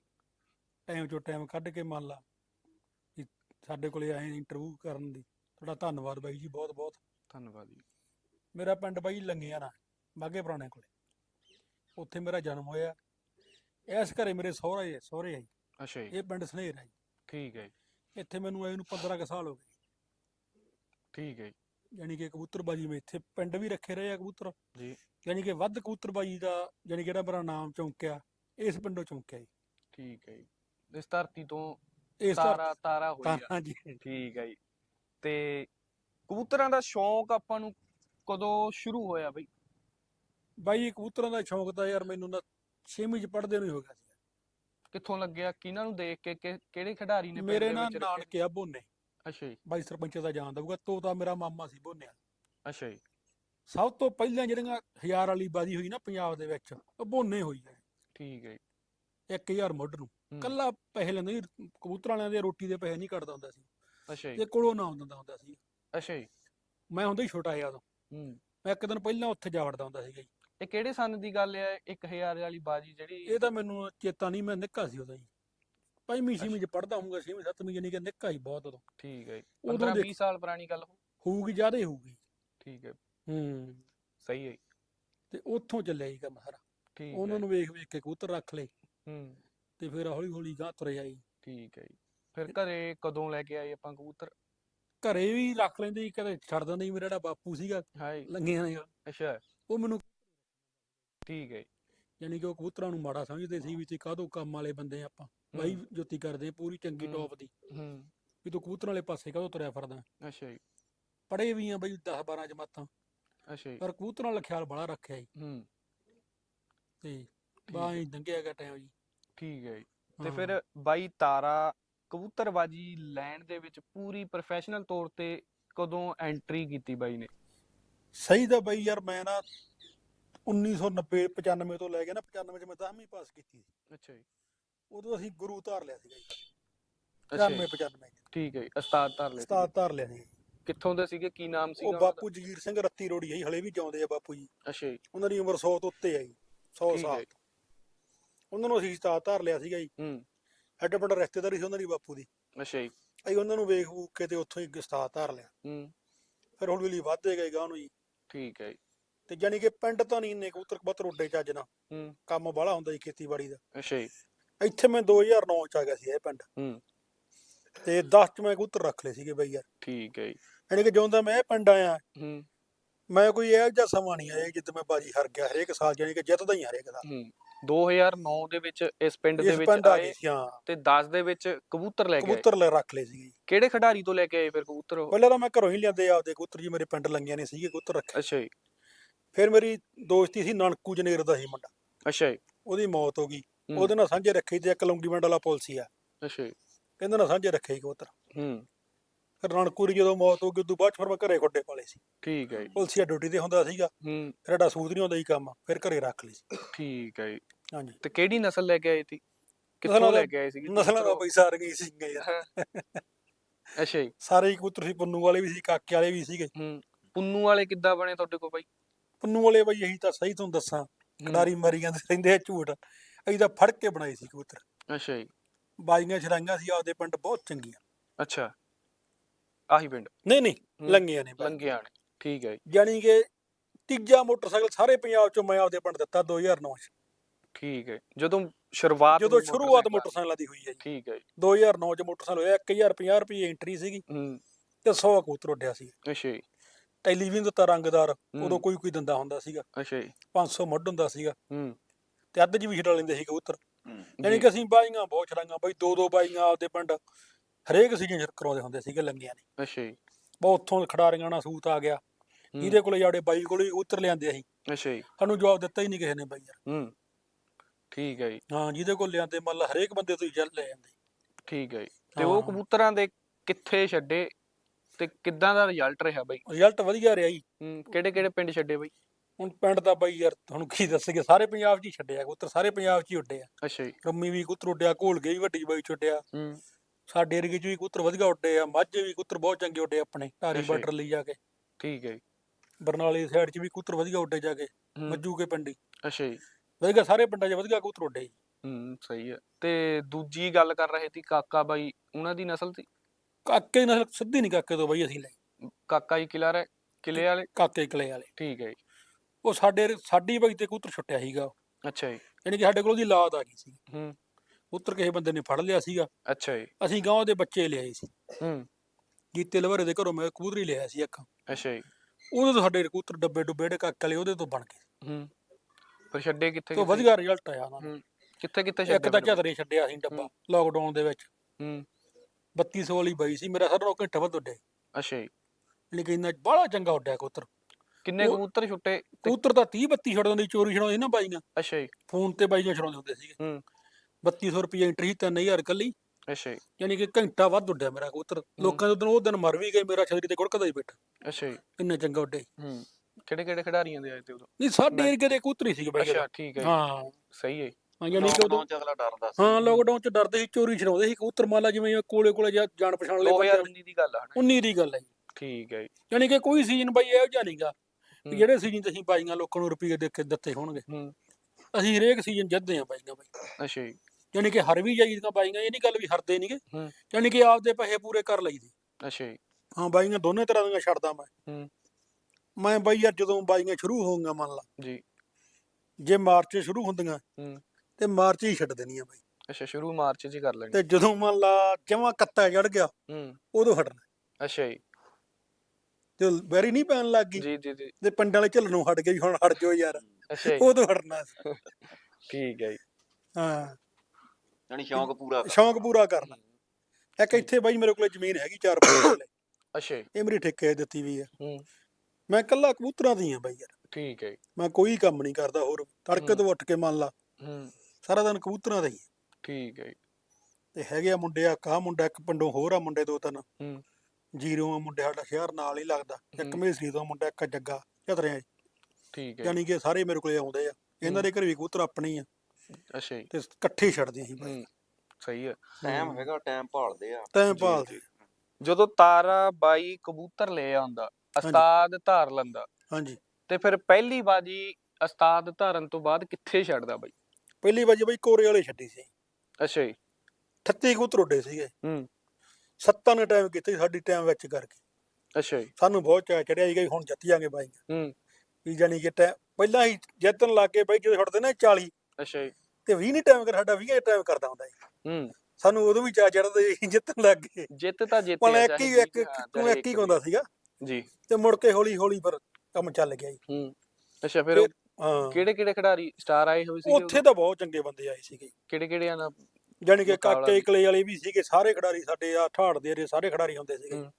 ਟਾਈਮ ਚੋਂ ਟਾਈਮ ਕੱਢ ਕੇ ਮੰਨ ਲਾ ਵੀ ਸਾਡੇ ਕੋਲੇ ਆਏ ਇੰਟਰਵਿਊ ਕਰਨ ਦੀ। ਤੁਹਾਡਾ ਧੰਨਵਾਦ ਬਾਈ ਜੀ ਬਹੁਤ ਬਹੁਤ। ਧੰਨਵਾਦ ਜੀ। ਮੇਰਾ ਪਿੰਡ ਬਾਈ ਲੰਗੀਆਂ ਨਾ ਬਾਗੇ ਪੁਰਾਣੇ ਕੋਲੇ। ਉੱਥੇ ਮੇਰਾ ਜਨਮ ਹੋਇਆ। ਇਸ ਘਰੇ ਮੇਰੇ ਸਹੁਰਾ ਹੈ ਸਹੁਰੇ ਹੈ। ਅੱਛਾ ਜੀ। ਇਹ ਪਿੰਡ ਸਨੇਰ ਹੈ ਜੀ। ਠੀਕ ਹੈ ਜੀ। ਇੱਥੇ ਮੈਨੂੰ ਆਏ ਨੂੰ 15 ਕੁ ਸਾਲ ਹੋ ਗਏ। ਠੀਕ ਹੈ ਜੀ। ਯਾਨੀ ਕਿ ਕਬੂਤਰਬਾਜੀ ਮੈਂ ਇੱਥੇ ਪਿੰਡ ਵੀ ਰੱਖੇ ਰਹੇ ਆ ਕਬੂਤਰ। ਜੀ। ਯਾਨੀ ਕਿ ਵੱਧ ਕਬੂਤਰਬਾਜੀ ਦਾ ਯਾਨੀ ਕਿ ਜਿਹੜਾ ਮੇਰਾ ਨਾਮ ਚੌਂਕਿਆ ਇਸ ਪਿੰਡੋਂ ਚੌਂਕਿਆ ਜੀ। ਠੀਕ ਹੈ ਜੀ। ਇਸ ਧਰਤੀ ਤੋਂ ਇਸ ਤਾਰਾ ਤਾਰਾ ਹੋਈ ਆ। ਹਾਂਜੀ ਠੀਕ ਹੈ ਜੀ। ਤੇ ਕਬੂਤਰਾਂ ਦਾ ਸ਼ੌਂਕ ਆਪਾਂ ਨੂੰ ਕਦੋਂ ਸ਼ੁਰੂ ਹੋਇਆ ਬਈ? ਬਾਈ ਕਬੂਤਰਾਂ ਦਾ ਸ਼ੌਂਕ ਤਾਂ ਯਾਰ ਮੈਨੂੰ ਨਾ 6ਵੀਂ ਚ ਪੜ੍ਹਦੇ ਨੂੰ ਹੀ ਹੋ ਗਿਆ ਸੀ। ਕਿੱਥੋਂ ਲੱਗਿਆ? ਕਿਹਨਾਂ ਨੂੰ ਦੇਖ ਕੇ? ਕਿ- ਕਿਹੜੇ ਖਿਡਾਰੀ ਨੇ ਪਿੰਡ ਮੇਰੇ ਦੇ ਨਾਲ ਵਿੱਚ ਰੱਖੇ? ਨਾਨਕੇ ਆ ਬੋਨੇ। ਅੱਛਾ ਜੀ। ਬਾਈ ਸਰਪੰਚ ਦਾ ਜਾਣਦਾ ਹੋਊਗਾ ਤੋਤਾ ਮੇਰਾ ਮਾਮਾ ਸੀ ਬੋਨਿਆ। ਅੱਛਾ ਜੀ। ਸਭ ਤੋਂ ਪਹਿਲਾਂ ਜਿਹੜੀਆਂ ਹਜ਼ਾਰ ਵਾਲੀ ਬਾਜੀ ਹੋਈ ਨਾ ਪੰਜਾਬ ਦੇ ਵਿੱਚ ਉਹ ਬੋਨੇ ਹੋਈ ਹੈ। ਠੀਕ ਹੈ ਜੀ। 1000 ਮੁੱਢ ਨੂੰ। ਹੂੰ, ਕੱਲਾ ਪੈਸੇ ਲੈਂਦੇ ਸੀ ਕਬੂਤਰ ਵਾਲਿਆਂ ਦੇ ਰੋਟੀ ਦੇ ਪੈਸੇ ਨਹੀਂ ਕੱਢਦਾ ਹੁੰਦਾ ਸੀ। ਅੱਛਾ ਜੀ। ਤੇ ਕੋਲੋਂ ਨਾ ਹੁੰਦਾ ਹੁੰਦਾ ਸੀ। ਅੱਛਾ ਜੀ। ਮੈਂ ਹੁੰਦਾ ਹੀ ਛੋਟਾ ਜਿਹਾ ਉਦੋਂ। ਹੂੰ। ਮੈਂ ਇੱਕ ਦਿਨ ਪਹਿਲਾਂ ਉੱਥੇ ਜਾ ਵੜਦਾ ਹੁੰਦਾ ਸੀਗਾ ਜੀ। ਇਹ ਕਿਹੜੇ ਸੰਨ ਦੀ ਗੱਲ ਹੈ? 1000 ਵਾਲੀ ਬਾਜੀ ਜਿਹੜੀ ਇਹ ਤਾਂ ਮੈਨੂੰ ਚੇਤਾ ਨਹੀਂ ਮੈਂ ਨਿੱਕਾ ਸੀ ਉਦੋਂ ਜੀ। ਪੰਜਵੀਂ ਛੇਵੀਂ ਚ ਪੜਦਾ ਹੂੰਗਾ ਛੇਵੀਂ ਸੱਤਵੀਂ ਜਾਨੀ ਕਿ ਨਿੱਕਾ ਹੀ ਬਹੁਤ ਉਦੋਂ। ਠੀਕ ਹੈ ਜੀ। ਉਦੋਂ 15 ਦੇਖ- 20 ਸਾਲ ਪੁਰਾਣੀ ਗੱਲ ਹੋਊਗੀ ਜ਼ਿਆਦਾ ਹੀ ਹੋਊਗੀ। ਠੀਕ ਹੈ। ਹੂੰ। ਸਹੀ ਹੈ ਜੀ, ਤੇ ਉੱਥੋਂ ਚੱਲਿਆ ਜੀ ਕੰਮ ਸਾਰਾ। ਠੀਕ ਹੈ ਉਹਨਾਂ ਨੂੰ ਵੇਖ ਵੇਖ ਕੇ ਕਬੂਤਰ ਰੱਖ ਲਏ। ਹੂੰ। ਤੇ ਫਿਰ ਹੌਲੀ ਹੌਲੀ ਗਾਂ ਤੁਰੇ ਆਈ ਠੀਕ ਹੈ ਜੀ। ਫਿਰ ਘਰੇ ਕਦੋਂ ਲੈ ਕੇ ਆਏ ਆਪਾਂ ਕਬੂਤਰ? ਘਰੇ ਵੀ ਰੱਖ ਲੈਂਦੇ ਸੀ ਕਦੇ ਛੱਡ ਦਿੰਦੇ ਸੀ ਮੇਰਾ ਜਿਹੜਾ ਬਾਪੂ ਸੀਗਾ ਲੰਗੀਆਂ ਦਾ ਅੱਛਾ। ਉਹ ਮੈਨੂੰ ਠੀਕ ਹੈ ਜੀ, ਯਾਨੀ ਕਿ ਉਹ ਕਬੂਤਰਾਂ ਨੂੰ ਮਾੜਾ ਸਮਝਦੇ ਸੀ ਵੀ ਤੇ ਕਾਹਦੋਂ ਕੰਮ ਵਾਲੇ ਬੰਦੇ ਆਪਾਂ। ਬਾਈ ਜੋਤੀ ਕਰਦੇ ਆ ਪੂਰੀ ਚੰਗੀ। ਟੌਪ ਦੀ। ਹੂੰ। ਵੀ ਤੂੰ ਕਬੂਤਰਾਂ ਵਾਲੇ ਪਾਸੇ ਕਾਹਦੋਂ ਤੁਰਿਆ ਫਿਰਦਾ? ਅੱਛਾ ਜੀ। ਪੜੇ ਵੀ ਆ ਬਈ 10 12 ਜਮਾਤਾਂ। ਅੱਛਾ ਜੀ। ਪਰ ਕਬੂਤਰਾਂ ਵਾਲਾ ਖਿਆਲ ਬੜਾ ਰੱਖਿਆ ਜੀ। ਹੂੰ। ਤੇ ਹੀ। ਲੰਘਿਆ ਗਿਆ ਟਾਈਮ ਜੀ। ਠੀਕ ਹੈ ਜੀ। ਤੇ। ਫਿਰ ਬਾਈ ਤਾਰਾ ਕਬੂਤਰਬਾਜੀ ਲੈਣ ਦੇ ਵਿੱਚ ਪੂਰੀ ਪ੍ਰੋਫੈਸ਼ਨਲ ਤੌਰ ਤੇ ਕਦੋਂ ਐਂਟਰੀ ਕੀਤੀ ਬਾਈ ਨੇ? ਸਹੀ ਤਾਂ ਬਈ ਯਾਰ ਮੈਂ ਨਾ 1990 95 ਤੋਂ ਲੈ ਕੇ ਨਾ 95 ਚ ਮੈਂ 10ਵੀਂ ਪਾਸ ਕੀਤੀ ਅੱਛਾ ਜੀ। ਉਦੋਂ ਅਸੀਂ ਗੁਰੂ ਧਾਰ ਲਿਆ ਸੀਗਾ ਜੀ। ਅੱਛਾ 95 ਜੀ, 95 ਚ ਠੀਕ ਹੈ ਜੀ ਉਸਤਾਦ ਧਰ ਲੈ ਉਸਤਾਦ ਧਾਰ ਲਿਆ ਸੀ ਕਿੱਥੋਂ ਦੇ ਸੀਗੇ? ਕੀ ਨਾਮ ਸੀਗਾ ਉਹ ਉਹਨਾਂ ਦਾ? ਬਾਪੂ ਜਗੀਰ ਸਿੰਘ ਰੱਤੀ ਰੋੜੀ ਜੀ ਹਲੇ ਵੀ ਜਿਉਂਦੇ ਆ ਬਾਪੂ ਜੀ। ਅੱਛਾ ਜੀ। ਉਹਨਾਂ ਦੀ ਉਮਰ 100 ਤੋਂ ਉੱਤੇ ਆ ਜੀ 100 ਠੀਕ ਹੈ ਸਾਲ ਜੀ। ਉਹਨਾਂ ਨੂੰ ਅਸੀਂ ਉਸਤਾਦ ਧਾਰ ਲਿਆ ਸੀਗਾ ਜੀ। ਹੂੰ। ਐਡ ਵੱਡਾ ਰਿਸ਼ਤੇਦਾਰੀ ਸੀ ਉਹਨਾਂ ਦੀ ਬਾਪੂ ਦੀ। ਅੱਛਾ ਜੀ। ਅਸੀਂ ਉਹਨਾਂ ਨੂੰ ਵੇਖ ਵੂਖ ਕੇ ਤੇ ਉੱਥੋਂ ਹੀ ਉਸਤਾਦ ਧਾਰ ਲਿਆ। ਹੂੰ। ਫਿਰ ਹੌਲੀ ਹੌਲੀ ਵੱਧਦੇ ਗਏ ਗਾਂ ਨੂੰ ਜੀ। ਠੀਕ ਹੈ ਜੀ। ਤੇ ਜਾਨੀ ਕਿ ਪਿੰਡ ਤਾਂ ਨਹੀਂ ਇੰਨੇ ਕਬੂਤਰ ਕਬੂਤਰ ਉੱਡੇ ਚੱਜ ਨਾਲ। ਹੂੰ। ਕੰਮ ਬਾਹਲਾ ਹੁੰਦਾ ਜੀ ਖੇਤੀਬਾੜੀ ਦਾ। ਅੱਛਾ ਜੀ। ਇੱਥੇ ਮੈਂ 2009 ਚ ਆ ਗਿਆ ਸੀ ਇਹ ਪਿੰਡ। ਹੂੰ। ਤੇ 10 ਚ ਮੈਂ ਕਬੂਤਰ ਰੱਖ ਲਏ ਸੀਗੇ ਬਈ ਯਾਰ। ਠੀਕ ਹੈ ਜੀ। ਯਾਨੀ ਕਿ ਜਦੋਂ ਦਾ ਮੈਂ ਇਹ ਪਿੰਡ ਆਇਆ। ਹੂੰ। ਮੈਂ ਕੋਈ ਇਹੋ ਜਿਹਾ ਸਮਾਂ ਨਹੀਂ ਆਇਆ ਜਿੱਦ ਮੈਂ ਬਾਜੀ ਹਾਰ ਗਿਆ ਹਰੇਕ ਸਾਲ ਯਾਨੀ ਕਿ ਜਿੱਤਦਾ ਹੀ ਹਰੇਕ ਸਾਲ। ਹੂੰ। 2009 ਦੇ ਵਿੱਚ ਇਸ ਪਿੰਡ ਦੇ ਵਿੱਚ ਆਏ ਤੇ 10 ਦੇ ਵਿੱਚ ਕਬੂਤਰ ਲੈ ਕੇ ਕਬੂਤਰ ਲੈ ਰੱਖ ਲਏ ਸੀਗੇ। ਕਿਹੜੇ ਖਿਡਾਰੀ ਤੋਂ ਲੈ ਕੇ ਆਏ ਫਿਰ ਕਬੂਤਰ? ਪਹਿਲਾਂ ਤਾਂ ਮੈਂ ਘਰੋਂ ਹੀ ਲਿਆਂਦੇ ਆਪਦੇ ਕਬੂਤਰ ਜੀ ਮੇਰੇ ਪਿੰਡ ਲੰਗੀਆਂ ਨੇ ਸੀਗੇ ਕਬੂਤਰ ਰੱਖੇ। ਅੱਛਾ ਜੀ। ਫਿਰ ਮੇਰੀ ਦੋਸਤੀ ਸੀ ਨਾਨਕੂ ਜਨੇਰ ਦਾ ਸੀ ਮੁੰਡਾ। ਅੱਛਾ ਜੀ। ਉਹਦੀ ਮੌਤ ਹੋ ਗਈ। ਉਹਦੇ ਨਾਲ ਸਾਂਝੇ ਰੱਖੇ ਤੇ ਇੱਕ ਲੌਂਗੀ ਮੰਡ ਵਾਲਾ ਪੁਲਿਸ ਸੀ ਆ। ਅੱਛਾ ਜੀ। ਕਹਿੰਦੇ ਨਾਲ ਸਾਂਝੇ ਰੱਖੇ ਸੀ ਕਬੂਤਰ। ਹੂੰ। ਫਿਰ ਰਣਕੂਰੀ ਜਦੋਂ ਮੌਤ ਹੋ ਗਈ ਉਦੋਂ ਬਾਅਦ ਫਿਰ ਮੈਂ ਘਰੇ ਖੁੱਡੇ ਪਾਲੇ ਸੀ। ਠੀਕ ਹੈ ਜੀ। ਪੁਲਸੀਆ ਡਿਊਟੀ ਤੇ ਹੁੰਦਾ ਸੀਗਾ। ਹੂੰ। ਫਿਰ ਸਾਡਾ ਸੂਤ ਨਹੀਂ ਹੁੰਦਾ ਸੀ ਕੰਮ ਫਿਰ ਘਰੇ ਰੱਖ ਲਈ ਸੀ। ਠੀਕ ਹੈ ਜੀ। ਹਾਂਜੀ। ਤੇ ਕਿਹੜੀ ਨਸਲ ਲੈ ਕੇ ਆਏ ਸੀ? ਕਿੱਥੋਂ ਲੈ ਕੇ ਆਏ ਸੀਗੇ? ਨਸਲਾਂ ਦਾ ਬਈ ਸਾਰੀਆਂ ਹੀ ਸੀਗੀਆਂ ਯਾਰ। ਅੱਛਾ ਜੀ। ਸਾਰੇ ਹੀ ਕਬੂਤਰ ਸੀ ਪੁੰਨੂ ਵਾਲੇ ਵੀ ਸੀ ਕਾਕੇ ਵਾਲੇ ਵੀ ਸੀਗੇ। ਹੂੰ। ਪੁੰਨੂ ਵਾਲੇ ਕਿੱਦਾਂ ਬਣੇ ਤੁਹਾਡੇ ਕੋਲ ਬਾਈ? ਪੁੰਨੂ ਵਾਲੇ ਬਈ ਇਹੀ ਤਾਂ ਸਹੀ ਤੁਹਾਨੂੰ ਦੱਸਾਂ। ਖਿਡਾਰੀ ਮਰੀ ਜਾਂਦੇ ਰਹਿੰਦੇ ਝੂਠ। ਅਸੀਂ ਤਾਂ ਫੜ ਕੇ ਬਣਾਏ ਸੀ ਕਬੂਤਰ। ਅੱਛਾ ਜੀ। ਬਾਜੀਆਂ ਛੜਾਈਆਂ ਸੀ ਆਪਦੇ ਪਿੰਡ ਬਹੁਤ ਚੰਗੀਆਂ। ਅੱਛਾ। ਆਹੀ ਪਿੰਡ। ਨਹੀਂ ਨਹੀਂ। ਲੰਗੀਆਂ ਨੇ ਬਾਈ। ਲੰਗਿਆਂ ਨੇ। ਠੀਕ ਹੈ ਜੀ। ਜਾਣੀ ਕਿ ਤੀਜਾ ਮੋਟਰਸਾਈਕਲ ਸਾਰੇ ਪੰਜਾਬ ਚੋਂ ਮੈਂ ਆਪਦੇ ਪਿੰਡ ਦਿੱਤਾ 2009 ਚ। ਠੀਕ ਹੈ ਜਦੋਂ ਸ਼ੁਰੂਆਤ ਜਦੋਂ ਸ਼ੁਰੂਆਤ ਮੋਟਰਸਾਈਕਲ ਦੀ ਹੋਈ ਹੈ ਜੀ। ਠੀਕ ਹੈ ਜੀ। 2009 ਚ ਮੋਟਰਸਾਈਕਲ ਹੋਇਆ 1050 ਰੁਪਏ ਐਂਟਰੀ ਸੀਗੀ ਹੂੰ। ਤੇ 100 ਕਬੂਤਰ ਉੱਡਿਆ ਸੀ। ਅੱਛਾ ਜੀ। ਟੈਲੀਵਿਜ਼ਨ ਦਿੱਤਾ ਰੰਗਦਾਰ ਉਦੋਂ ਹੂੰ, ਕੋਈ ਕੋਈ ਦਿੰਦਾ ਹੁੰਦਾ ਸੀਗਾ। ਅੱਛਾ ਜੀ। 500 ਮੁੱਢ ਹੁੰਦਾ ਸੀਗਾ। ਹੂੰ। ਤੇ ਅੱਧ ਜੀ ਵੀ ਛਡਾ ਲੈਂਦੇ ਸੀ ਕਬੂਤਰ। ਯਾਨੀ ਕਿ ਅਸੀਂ ਬਾਈਆਂ ਬਹੁਤ ਛੜਾਂਗਾ ਬਈ ਦੋ ਦੋ ਬਾਈਆਂ ਆਪਦੇ ਪਿੰਡ ਹਰੇਕ ਸੀਜ਼ਨ ਚ ਕਰਾਉਂਦੇ ਹੁੰਦੇ ਸੀਗੇ ਲੰਗੀਆਂ ਨੇ ਅੱਛਾ ਜੀ। ਬਹੁਤ ਉੱਥੋਂ ਖਿਡਾਰੀਆਂ ਨਾਲ ਸੂਤ ਆ ਗਿਆ। ਹੂੰ, ਜਿਹਦੇ ਕੋਲੇ ਜਾੜੇ ਬਾਈ ਕੋਲੇ ਉਤਰ ਲਿਆਂਦੇ ਅਸੀਂ। ਅੱਛਾ ਜੀ। ਸਾਨੂੰ ਜਵਾਬ ਦਿੱਤਾ ਹੀ ਨਹੀਂ ਕਿਸੇ ਨੇ ਬਾਈ ਯਾਰ। ਹੂੰ। ਠੀਕ ਹੈ ਜੀ। ਹਾਂ ਜਿਹਦੇ ਕੋਲ ਲਿਆਂਦੇ ਮੰਨ ਲਾ ਹਰੇਕ ਬੰਦੇ ਤੋਂ ਜਲ ਲੈ ਜਾਂਦੇ। ਠੀਕ ਹੈ ਜੀ। ਤੇ ਉਹ। ਕਬੂਤਰਾਂ ਦੇ ਕਿੱਥੇ ਛੱਡੇ ਤੇ ਕਿੱਦਾਂ ਦਾ ਰਿਜ਼ਲਟ ਰਿਹਾ ਬਾਈ? ਰਿਜ਼ਲਟ ਵਧੀਆ ਰਿਹਾ ਜੀ। ਹੂੰ ਕਿਹੜੇ ਕਿਹੜੇ ਪਿੰਡ ਛੱਡੇ ਬਾਈ? ਹੁਣ ਪਿੰਡ ਦਾ ਬਾਈ ਯਾਰ ਤੁਹਾਨੂੰ ਕੀ ਦੱਸਗੇ ਸਾਰੇ ਪੰਜਾਬ 'ਚ ਹੀ ਛੱਡਿਆ ਕਬੂਤਰ ਸਾਰੇ ਪੰਜਾਬ 'ਚ ਹੀ ਉੱਡੇ ਆ। ਅੱਛਾ ਜੀ। ਰੰਮੀ ਵੀ ਕਬੂਤਰ ਉੱਡਿਆ ਘੋਲ ਗਈ ਵੱਡੀ ਬਾਈ ਚ ਉੱਡਿਆ। ਹੂੰ। ਸਾਡੇ ਏਰੀਏ 'ਚ ਵੀ ਕਬੂਤਰ ਵਧੀਆ ਉੱਡੇ ਆ ਮਾਝੇ ਵੀ ਕਬੂਤਰ ਬਹੁਤ ਚੰਗੇ ਉੱਡੇ ਆਪਣੇ ਢਾਰੀ ਜੀ। ਬਾਰਡਰ ਲਈ ਜਾ ਕੇ। ਠੀਕ ਹੈ ਜੀ। ਬਰਨਾਲੇ ਸਾਈਡ 'ਚ ਵੀ ਕਬੂਤਰ ਵਧੀਆ ਉੱਡੇ ਜਾ ਕੇ ਮੱਜੂ ਕੇ ਪਿੰਡੀ ਅੱਛਾ ਜੀ। ਵਧੀਆ ਸਾਰੇ ਪਿੰਡਾਂ 'ਚ ਵਧੀਆ ਕਬੂਤਰ ਉੱਡੇ ਜੀ। ਹੂੰ ਸਹੀ ਹੈ। ਤੇ ਦੂਜੀ ਗੱਲ ਕਰ ਰਹੇ ਸੀ ਕਾਕਾ ਬਾਈ ਉਹਨਾਂ ਦੀ ਨਸਲ ਸੀ? ਕਾਕੇ ਨਾਲ ਸਿੱਧੀ ਨਹੀਂ ਕਾਕੇ ਤੋਂ ਬਾਈ ਅਸੀਂ ਲੈ। ਕਾਕਾ ਹੀ ਕਿਲਾ ਰ ਕਿਲੇ ਵਾਲੇ? ਕਾਕੇ ਕਲੇ ਵਾਲੇ। ਠੀਕ ਹੈ ਜੀ। ਉਹ ਸਾਡੇ ਸਾਡੀ ਬਾਈ ਤੇ ਕਬੂਤਰ ਛੁੱਟਿਆ ਸੀਗਾ। ਅੱਛਾ ਜੀ। ਯਾਨੀ ਕਿ ਸਾਡੇ ਕੋਲ ਉਹਦੀ ਲਾਤ ਆ ਗਈ ਸੀ। ਹੂੰ। ਕਬੂਤਰ ਕਿਸੇ ਬੰਦੇ ਨੇ ਫੜ ਲਿਆ ਸੀਗਾ। ਅੱਛਾ ਜੀ। ਅਸੀਂ ਗਾਂव ਦੇ ਬੱਚੇ ਲਿਆਏ ਸੀ। ਹੂੰ। ਜੀਤੇ ਲਵਰੇ ਦੇ ਘਰੋਂ ਮੈਂ ਕਬੂਤਰ ਲਿਆਇਆ ਸੀ ਇੱਕ। ਅੱਛਾ ਜੀ। ਉਹਦੇ ਤੋਂ ਸਾਡੇ ਕਬੂਤਰ ਡੱਬੇ ਡੁੱਬੇ ਜਿਹੜੇ ਕਾਕੇ ਵਾਲੇ ਉਹਦੇ ਤੋਂ ਬਣ ਗਏ। ਹੂੰ। ਪਰ ਛੱਡੇ ਕਿੱਥੇ ਤੋਂ? ਵਧੀਆ ਰਿਜ਼ਲਟ ਆਇਆ ਉਹਨਾਂ ਦਾ ਹੂੰ। ਕਿੱਥੇ ਕਿੱਥੇ ਇੱਕ ਛੱਡੇ ਤਾਂ ਫਿਰ? ਝਦਰੇ ਛੱਡਿਆ ਸੀ ਡੱਬਾ ਲੋਕਡਾਊਨ ਦੇ ਵਿੱਚ। ਹੂੰ। 3200 ਵਾਲੀ ਬਾਈ ਸੀ ਮੇਰਾ ਸਾਰਾ ਘੰਟਾ ਵੱਧ ਉੱਡੇ ਅੱਛਾ ਜੀ। ਲੇਕਿਨ ਇੰਨਾ ਬੜਾ ਚੰਗਾ ਉੱਡਿਆ ਕਬੂਤਰ। ਕਿੰਨੇ ਕਬੂਤਰ ਛੁੱਟੇ ਤੇ- ਕਬੂਤਰ ਤਾਂ 30 32 ਛੱਡਦੇ ਸੀ ਚੋਰੀ ਛਡਾਉਂਦੇ ਨਾ ਬਾਈਆਂ ਅੱਛਾ ਜੀ। ਫੋਨ ਤੇ ਬਾਈਆਂ ਛਡਾਉਂਦੇ ਹੁੰਦੇ ਸੀਗੇ। ਹੂੰ। 3200 ਰੁਪਏ ਐਂਟਰੀ 3000 ਕੱਲੀ ਅੱਛਾ ਜੀ। ਯਾਨੀ ਕਿ ਘੰਟਾ ਵੱਧ ਉੱਡਿਆ ਮੇਰਾ ਕਬੂਤਰ। ਲੋਕਾਂ ਦੇ ਉਦੋਂ ਉਹ ਦਿਨ ਮਰ ਵੀ ਗਏ ਮੇਰਾ ਛਤਰੀ ਤੇ ਗੁੜਕਦਾ ਹੀ ਬੈਠਾ ਅੱਛਾ ਜੀ। ਇੰਨਾ ਚੰਗਾ ਉੱਡੇ। ਹੂੰ। ਕਿਹੜੇ ਕਿਹੜੇ ਖਿਡਾਰੀਆਂ ਦੇ ਆਏ ਤੇ ਉਦੋਂ? ਨਹੀਂ ਸਾਡੇ ਏਰੀਏ ਦੇ ਕਬੂਤਰ ਹੀ ਸੀਗੇ ਬਾਈ ਅੱਛਾ ਠੀਕ ਹੈ ਜੀ, ਹਾਂ। ਸਹੀ ਹੈ ਹਾਂ, ਯਾਨੀ ਕਿ ਉਦੋਂ ਚ ਅਗਲਾ ਡਰਦਾ ਸੀ। ਹਾਂ ਲੋਕਡਾਊਨ ਚ ਡਰਦੇ ਸੀ ਚੋਰੀ ਛਡਾਉਂਦੇ ਸੀ। ਕਬੂਤਰ ਮਾਲਾ ਜਿਵੇਂ ਕੋਲੇ ਕੋਲੇ ਜਾ- ਜਾਣ ਪਛਾਣ ਵਾਲੇ ਬੰਦੇ 2019 ਦੀ ਗੱਲ ਆ ਹਨਾ 19 ਦੀ ਗੱਲ ਹੈ। ਠੀਕ ਹੈ ਜੀ। ਯਾਨੀ ਕਿ ਕੋਈ ਸੀਜ਼ਨ ਬਾਈ ਇਹੋ ਜਿਹਾ ਨਹੀਂਗਾ ਜਿਹੜੇ ਸੀਜ਼ਨ ਤੇ ਅਸੀਂ ਬਾਈਆਂ ਲੋਕਾਂ ਨੂੰ ਰੁਪਏ ਦੇ ਕੇ ਦਿੱਤੇ ਹੋਣਗੇ ਹੂੰ। ਅਸੀਂ ਹਰੇਕ ਸੀਜ਼ਨ ਜਿੱਤਦੇ ਆ ਬਾਈਆਂ ਬਾਈ। ਅੱਛਾ ਜੀ। ਯਾਨੀ ਕਿ ਹਰ ਵੀ ਜਾਈਦੀਆਂ ਬਾਈਆਂ ਇਹ ਨਹੀਂ ਗੱਲ ਵੀ ਹਰਦੇ ਨਹੀਂਗੇ ਹੂੰ। ਯਾਨੀ ਕਿ ਆਪਦੇ ਪੈਸੇ ਪੂਰੇ ਕਰ ਲਈਦੇ ਅੱਛਾ ਜੀ। ਹਾਂ ਬਾਈਆਂ ਦੋਨੇ ਤਰ੍ਹਾਂ ਦੀਆਂ ਛੱਡਦਾ ਮੈਂ। ਹੂੰ। ਮੈਂ ਬਾਈ ਯਾਰ ਜਦੋਂ ਬਾਈਆਂ ਸ਼ੁਰੂ ਹੋਊਗਾ ਮੰਨ ਲਾ ਜੀ। ਜੇ ਮਾਰਚ 'ਚ ਸ਼ੁਰੂ ਹੁੰਦੀਆਂ ਹੂੰ। ਤੇ ਮਾਰਚ ਹੀ ਛੱਡ ਦੇਣੀਆਂ ਬਾਈ। ਅੱਛਾ ਸ਼ੁਰੂ ਮਾਰਚ 'ਚ ਹੀ ਕਰ ਲੈਣੀ। ਤੇ ਜਦੋਂ ਮੰਨ ਲਾ ਜਮਾਂ ਕੱਤਾ ਚੜ ਗਿਆ ਹੂੰ। ਉਦੋਂ ਹਟਣਾ। ਅੱਛਾ ਜੀ। ਤੇ ਬੈਰੀ ਨਹੀਂ ਪੈਣ ਲੱਗ ਗਈ। ਜੀ ਜੀ ਜੀ। ਤੇ ਪਿੰਡਾਂ ਵਾਲੇ ਝੱਲਣੋਂ ਹਟ ਗਏ ਵੀ ਹੁਣ ਹਟ ਜਾਓ ਯਾਰ। ਅੱਛਾ ਜੀ। ਉਦੋਂ ਹਟਣਾ ਸੀ। ਠੀਕ ਹੈ ਜੀ। ਹਾਂ। ਯਾਨੀ ਸ਼ੌਂਕ ਪੂਰਾ ਕਰ ਸ਼ੌਂਕ ਪੂਰਾ ਕਰਨਾ। ਇੱਕ ਇੱਥੇ ਬਾਈ ਮੇਰੇ ਕੋਲੇ ਜ਼ਮੀਨ ਹੈਗੀ 4 ਕਿੱਲੇ ਅੱਛਾ ਜੀ। ਇਹ ਮੇਰੀ ਠੇਕੇ ਤੇ ਦਿੱਤੀ ਵੀ ਆ। ਹੂੰ। ਮੈਂ ਇਕੱਲਾ ਕਬੂਤਰਾਂ ਦੀ ਆ ਬਾਈ ਯਾਰ। ਠੀਕ ਹੈ ਜੀ। ਮੈਂ ਕੋਈ ਕੰਮ ਨਹੀਂ ਕਰਦਾ ਹੋਰ। ਤੜਕੇ ਤੋਂ ਉੱਠ ਕੇ ਮੰਨ ਲਾ। ਹੂੰ। ਸਾਰਾ ਦਿਨ ਕਬੂਤਰਾਂ ਦਾ ਹੀ ਆ। ਠੀਕ ਹੈ ਜੀ। ਤੇ ਹੈਗੇ ਆ ਮੁੰਡੇ ਆ ਕਾ ਮੁੰਡਾ ਇੱਕ ਪਿੰਡੋਂ ਹੋਰ ਆ ਮੁੰਡੇ ਦੋ ਤਿੰਨ। ਹੂੰ। ਜੀਰੋ ਆ ਮੁੰਡੇ ਸਾਡਾ ਸ਼ਹਿਰ ਨਾਲ ਹੀ ਲੱਗਦਾ। ਇੱਕ ਹੂੰ। ਮੇਸਰੀ ਤੋਂ ਮੁੰਡਾ ਇੱਕ ਜੱਗਾ ਝਤਰਿਆਂ 'ਚ। ਠੀਕ ਹੈ ਯਾਨੀ ਕਿ ਸਾਰੇ ਮੇਰੇ ਕੋਲੇ ਆਉਂਦੇ ਆ। ਇਹਨਾਂ ਦੇ ਘਰ ਵੀ ਕਬੂਤਰ ਆਪਣੇ ਆ। ਅੱਛਾ ਜੀ। ਤੇ ਇਕੱਠੇ ਹੀ ਛੱਡਦੇ ਅਸੀਂ ਬਾਈ ਹੂੰ ਸਹੀ ਹੈ ਟਾਈਮ ਹੈਗਾ ਟਾਈਮ ਭਾਲਦੇ ਆ। ਟਾਈਮ ਜੀ। ਭਾਲਦੇ ਜਦੋਂ ਤਾਰਾ ਬਾਈ ਕਬੂਤਰ ਲੈ ਆਉਂਦਾ ਉਸਤਾਦ ਧਾਰ ਲੈਂਦਾ ਹਾਂਜੀ। ਤੇ ਫਿਰ ਪਹਿਲੀ ਬਾਜੀ ਉਸਤਾਦ ਧਾਰਨ ਤੋਂ ਬਾਅਦ ਕਿੱਥੇ ਛੱਡਦਾ ਬਾਈ? ਪਹਿਲੀ ਵਾਰੀ ਬਾਈ ਕੋਰੇ ਵਾਲੇ ਛੱਡੀ ਸੀ। ਅੱਛਾ ਜੀ। 38 ਕਬੂਤਰ ਉੱਡੇ ਸੀਗੇ। ਹੂੰ। ਸੱਤਾਂ ਨੇ ਟਾਈਮ ਕੀਤੇ ਸੀ ਸਾਡੀ ਟਾਈਮ ਵਿੱਚ ਕਰਕੇ। ਅੱਛਾ ਜੀ। ਸਾਨੂੰ ਬਹੁਤ ਚਾਅ ਚੜਿਆ ਸੀਗਾ ਵੀ ਹੁਣ ਜਿੱਤ ਜਾਾਂਗੇ ਬਾਈ। ਹੂੰ। ਵੀ ਜਾਨੀ ਕਿ ਟਾਈਮ ਪਹਿਲਾਂ ਹੀ ਜਿੱਤਣ ਲੱਗ ਗਏ ਬਾਈ ਜਦੋਂ ਛੱਡਦੇ ਨਾ 40 ਅੱਛਾ ਜੀ। ਤੇ 20 ਨਹੀਂ ਟਾਈਮ ਕਰ ਸਾਡਾ 20 ਟਾਈਮ ਕਰਦਾ ਹੁੰਦਾ ਸੀ। ਹੂੰ। ਸਾਨੂੰ ਉਦੋਂ ਵੀ ਚਾਅ ਚੜਦਾ ਸੀ ਜਿੱਤਣ ਲੱਗ ਗਏ। ਜਿੱਤ ਤਾਂ ਜਿੱਤ ਪਰ ਇੱਕ ਚਾਹੇ ਹੀ ਇੱਕ ਤੂੰ ਚਾਹੇ ਇੱਕ ਹੀ ਗਾਉਂਦਾ ਸੀਗਾ। ਜੀ। ਤੇ ਮੁੜ ਕੇ ਹੌਲੀ ਹੌਲੀ ਪਰ ਕੰਮ ਚੱਲ ਗਿਆ ਜੀ। ਹੂੰ। ਅੱਛਾ ਫਿਰ ਕਿਹੜੇ ਕਿਹੜੇ ਖਿਡਾਰੀ ਸਟਾਰ ਆਏ ਹੋਏ ਸੀ ਉੱਥੇ ਤਾਂ ਬਹੁਤ ਚੰਗੇ ਬੰਦੇ ਆਏ ਸੀਗੇ ਕਿਹੜੇ ਕਿਹੜੇ ਆ ਜਾਣੀ ਕਿ ਮੁਕਾਬਲਾ ਕਾਕੇ ਵੀ। ਕਲੇ ਵਾਲੇ ਵੀ ਸੀਗੇ ਸਾਰੇ ਖਿਡਾਰੀ ਸਾਡੇ ਆ ਠਾੜ ਦੇ ਰੇ ਸਾਰੇ ਖਿਡਾਰੀ ਹੁੰਦੇ ਸੀਗੇ। ਹੂੰ।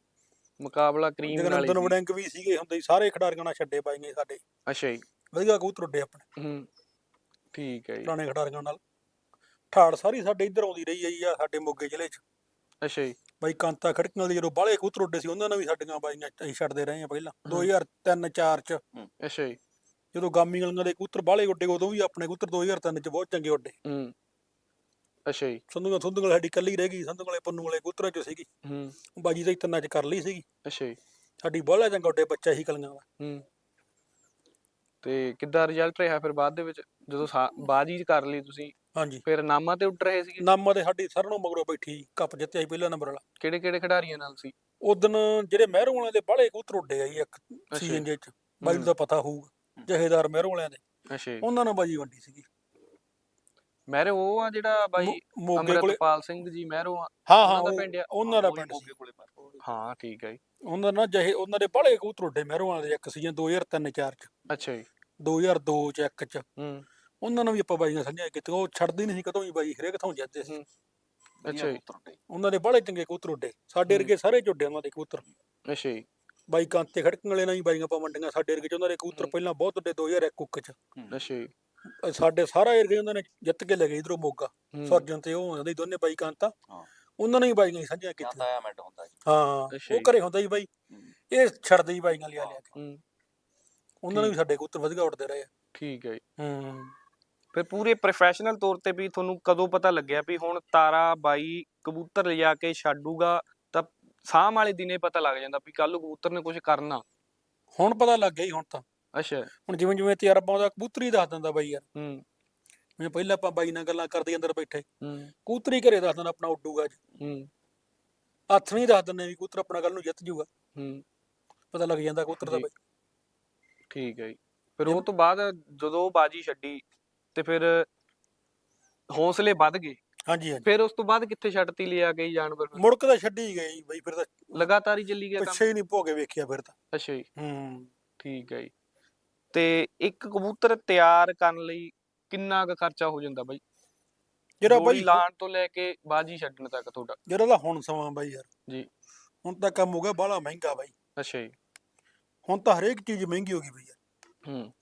ਮੁਕਾਬਲਾ ਕਰੀਮ ਨਾਲ ਜਗਨੰਦਨ ਵੜਿੰਗ ਵੀ ਸੀਗੇ ਹੁੰਦੇ ਸੀ, ਸਾਰੇ ਖਿਡਾਰੀਆਂ ਨਾਲ ਛੱਡੇ ਪਾਈਏ ਸਾਡੇ। ਅੱਛਾ ਜੀ। ਵਧੀਆ ਕਬੂਤਰ ਉੱਡੇ ਆਪਣੇ। ਹੂੰ ਠੀਕ ਹੈ ਜੀ। ਪੁਰਾਣੇ ਖਿਡਾਰੀਆਂ ਨਾਲ। ਠਾੜ ਸਾਰੀ ਸਾਡੇ ਇੱਧਰ ਆਉਂਦੀ ਰਹੀ ਹੈ ਜੀ ਆ ਸਾਡੇ ਮੋਗੇ ਜ਼ਿਲ੍ਹੇ 'ਚ। ਅੱਛਾ ਜੀ। ਬਾਈ ਕਾਂਤਾ ਖੜਕਣ ਵਾਲੀ ਜਦੋਂ ਬਾਹਲੇ ਕਬੂਤਰ ਉੱਡੇ ਸੀ ਉਹਨਾਂ ਨਾਲ ਵੀ ਸਾਡੀਆਂ ਬਾਈਆਂ ਅਸੀਂ ਛੱਡਦੇ ਰਹੇ ਆ ਪਹਿਲਾਂ। ਹਮ। 2003 4 ਚ। ਅੱਛਾ ਜੀ। ਜਦੋਂ ਗਾਮੀ ਗਲੀਆਂ ਦੇ ਕਬੂਤਰ ਬਾਹਲੇ ਉੱਡੇ ਉਦੋਂ ਵੀ ਆਪਣੇ ਕਬੂਤਰ 2003 ਚ ਬਹੁਤ ਚੰਗੇ ਉੱਡੇ। ਹੂੰ ਅੱਛਾ ਜੀ। ਸੰਧੂਆਂ ਸੰਧੂ ਸਾਡੀ ਕੱਲੀ ਰਹਿ ਗਈ ਸੰਧੂ ਵਾਲੇ ਪੰਨੂ ਵਾਲੇ ਕਬੂਤਰਾਂ ਚ ਸੀਗੀ। ਹੂੰ। ਬਾਜੀ ਤਾਂ ਤਿੰਨਾਂ ਚ ਕਰ ਲਈ ਸੀਗੀ। ਅੱਛਾ ਜੀ। ਸਾਡੀ ਬਾਹਲਾ ਚੰਗਾ ਉੱਡੇ ਬੱਚਾ ਹੀ ਕਲੀਆਂ ਦਾ। ਹੂੰ। ਤੇ ਕਿੱਦਾਂ ਰਿਜ਼ਲਟ ਰਿਹਾ ਫਿਰ ਬਾਅਦ ਦੇ ਵਿੱਚ? ਜਦੋਂ ਸਾ- ਬਾਜੀ ਕਰ ਲਈ ਤੁਸੀਂ ਹਾਂਜੀ। ਫਿਰ ਨਾਮਾਂ ਤੇ ਉੱਡ ਰਹੇ ਸੀਗੇ? ਨਾਮਾਂ ਤੇ ਸਾਡੀ ਸਰਨੋਂ ਮਗਰੋਂ ਬੈਠੀ ਕੱਪ ਜਿੱਤਿਆ ਸੀ ਪਹਿਲਾ ਨੰਬਰ ਵਾਲਾ। ਕਿਹੜੇ ਕਿਹੜੇ ਖਿਡਾਰੀਆਂ ਨਾਲ ਸੀ? ਉਦਣ ਜਿਹੜੇ ਮਹਿਰੋਂ ਵਾਲਿਆਂ ਦੇ ਬਾਹਲੇ ਕਬੂਤਰ ਉੱਡੇ ਆ ਜੀ ਇੱਕ ਅੱਛਾ ਸੀਜ਼ਨ ਜੀ, ਦੇ ਵਿੱਚ। ਬਾਈ ਨੂੰ ਤਾਂ ਪਤਾ ਹੋਊਗਾ ਜਹੇਦਾਰ ਮਹਿਰੋਂ ਵਾਲਿਆਂ ਦੇ। ਅੱਛਾ ਜੀ। ਉਹਨਾਂ ਨਾਲ ਬਾਜੀ ਵੰਡੀ ਸੀਗੀ। ਮਹਿਰੇ ਉਹ ਆ ਜਿਹੜਾ ਬਾਈ ਮੋਗੇ ਕੋਲੇ ਅੰਮ੍ਰਿਤਪਾਲ ਸਿੰਘ ਜੀ ਮਹਿਰੋ ਆ ਹਾਂ ਉਹਨਾਂ ਹਾਂ ਦਾ ਉਹ- ਪਿੰਡ ਆ। ਉਹਨਾਂ ਦਾ ਪਿੰਡ ਮੋਗੇ ਕੋਲੇ ਪਰ ਹਾਂ ਠੀਕ ਹੈ ਜੀ। ਉਹਨਾਂ ਨਾਲ ਜਹੇ ਉਹਨਾਂ ਦੇ ਬਾਹਲੇ ਕਬੂਤਰ ਉੱਡੇ ਮਹਿਰੋਂ ਵਾਲੇ ਦੇ ਇੱਕ ਸੀਜ਼ਨ 2003 4 ਚ। ਅੱਛਾ ਜੀ। 2002 ਚ ਇੱਕ ਚ। ਹੂੰ। ਉਹਨਾਂ ਨੂੰ ਵੀ ਆਪਾਂ ਬਾਈਆਂ ਸੰਝੀਆਂ ਕੀਤੀਆਂ ਉਹ ਛੱਡਦੀ ਨਹੀਂ ਸੀ ਕਦੋਂ ਵੀ ਬਾਈ ਹਰੇਕ ਥਾਂ ਜਾਂਦੇ ਸੀ। ਅੱਛਾ ਜੀ। ਉਹਨਾਂ ਦੇ ਬਾਹਲੇ ਚੰਗੇ ਕਬੂਤਰ ਉੱਡੇ ਸਾਡੇ। ਵਰਗੇ ਸਾਰੇ ਝੁੱਡੇ ਉਹਨਾਂ ਦੇ ਕਬੂਤਰ ਅੱਛਾ ਜੀ। ਬਾਈ ਕਾਂਤੇ ਖੜਕਣ ਵਾਲੇ ਨਾਲ ਹੀ ਬਾਈਆਂ ਪਾ ਵੰਡੀਆਂ ਸਾਡੇ ਵਰਗੇ ਚ ਉਹਨਾਂ ਦੇ ਕਬੂਤਰ। ਪਹਿਲਾਂ ਬਹੁਤ ਉੱਡੇ 2001 ਕੁੱਕ ਚ। ਅੱਛਾ ਜੀ। ਸਾਡੇ ਸਾਰਾ ਏਰੀਆ ਉਹਨਾਂ ਨੇ ਜਿੱਤ ਕੇ ਲੈ ਗਏ ਇਧਰੋਂ ਮੋਗਾ। ਸਰਜਨ ਤੇ ਉਹ ਹੁੰਦੇ ਦੋਨੇ ਬਾਈ ਕਾਂਤਾ। ਹਾਂ। ਉਹਨਾਂ ਨੇ ਹੀ ਬਾਈਆਂ ਸਾਂਝੀਆਂ ਜਾਂ ਕੀਤੀਆਂ। ਆਇਆ ਮੈਡ ਹੁੰਦਾ ਜੀ। ਹਾਂ ਉਹ ਜੀ। ਘਰੇ ਹੁੰਦਾ ਹੀ ਬਾਈ। ਇਹ ਛੱਡਦੇ ਹੀ ਬਾਈਆਂ ਲਿਆ ਲਿਆ ਕੇ। ਉਹਨਾਂ ਨੇ ਵੀ ਸਾਡੇ ਕਬੂਤਰ ਵਧੀਆ ਉੱਡਦੇ ਰਹੇ ਠੀਕ ਹੈ ਜੀ। ਹੂੰ। ਫਿਰ ਪੂਰੇ ਪ੍ਰੋਫੈਸ਼ਨਲ ਤੌਰ ਤੇ ਵੀ ਤੁਹਾਨੂੰ ਕਦੋਂ ਪਤਾ ਲੱਗਿਆ ਵੀ ਹੁਣ ਤਾਰਾ ਬਾਈ ਕਬੂਤਰ ਲਿਜਾ ਕੇ ਛੱਡੂਗਾ ਤਾਂ ਸਾਹ ਵਾਲੇ ਦਿਨੇ ਪਤਾ ਲੱਗ ਜਾਂਦਾ ਵੀ ਕੱਲ ਨੂੰ ਕਬੂਤਰ ਨੇ ਕੁਝ ਕਰਨਾ। ਹੁਣ ਪਤਾ ਲੱਗ ਗਿਆ ਹੀ ਹੁਣ ਤਾਂ। ਅੱਛਾ। ਹੁਣ ਜਿਵੇਂ ਜਿਵੇਂ ਤਜਰਬਾ ਆਉਂਦਾ ਕਬੂਤਰ ਦੱਸ ਦਿੰਦਾ ਬਾਈ ਯਾਰ। ਹੂੰ। ਜਿਵੇਂ ਪਹਿਲਾਂ ਆਪਾਂ ਬਾਈ ਨਾਲ ਗੱਲਾਂ ਕਰਦੇ ਅੰਦਰ ਬੈਠੇ। ਹੂੰ। ਕਬੂਤਰ ਘਰੇ ਦੱਸ ਦਿੰਦਾ ਆਪਣਾ ਉੱਡੂਗਾ ਅੱਜ। ਹੂੰ। ਹੱਥ ਨਹੀਂ ਦੱਸ ਦਿੰਦੇ ਵੀ ਕਬੂਤਰ ਆਪਣਾ ਕੱਲ ਨੂੰ ਜਿੱਤ ਜੂਗਾ। ਹੂੰ। ਪਤਾ ਲੱਗ ਜਾਂਦਾ ਕਬੂਤਰ ਦਾ। ਬਾਈ। ਠੀਕ ਹੈ ਜੀ। ਫਿਰ ਉਹ ਤੋਂ ਬਾਅਦ ਜਦੋਂ ਉਹ ਬਾਜੀ ਛੱਡੀ ਤੇ ਫਿਰ ਹੌਸਲੇ ਵੱਧ ਗਏ। ਹਾਂਜੀ ਹਾਂਜੀ। ਫਿਰ ਉਸ ਤੋਂ ਬਾਅਦ ਕਿੱਥੇ ਛੱਡਤੀ ਲਿਆ ਗਈ ਜਾਨਵਰ? ਮੁੜਕ ਤਾਂ ਛੱਡੀ ਗਈ ਬਾਈ ਫਿਰ ਤਾਂ ਲਗਾਤਾਰ ਹੀ ਚੱਲੀ ਗਿਆ ਕੰਮ? ਪਿੱਛੇ ਹੀ ਨਹੀਂ ਭੋਗੇ ਵੇਖਿਆ ਫਿਰ ਤਾਂ। ਅੱਛਾ ਜੀ। ਹੂੰ। ਠੀਕ ਹੈ ਜੀ। ਤੇ ਇੱਕ ਕਬੂਤਰ ਤਿਆਰ ਕਰਨ ਲਈ ਕਿੰਨਾ ਕੁ ਖਰਚਾ ਹੋ ਜਾਂਦਾ ਬਾਈ? ਜਿਹੜਾ ਬਾਈ ਲਾਣ ਤੋਂ ਲੈ ਕੇ ਬਾਜੀ ਛੱਡਣ ਤੱਕ ਤੁਹਾਡਾ। ਜਿਹੜਾ ਦਾ ਹੁਣ ਸਮਾਂ ਬਾਈ ਯਾਰ। ਜੀ। ਹੁਣ ਤਾਂ ਕੰਮ ਹੋ ਗਿਆ ਬਾਹਲਾ ਮਹਿੰਗਾ ਬਾਈ। ਅੱਛਾ ਜੀ। ਹੁਣ ਤਾਂ ਹਰੇਕ ਚੀਜ਼ ਮਹਿੰਗੀ ਹੋ ਗਈ ਬਈ ਯਾਰ। ਹੂੰ।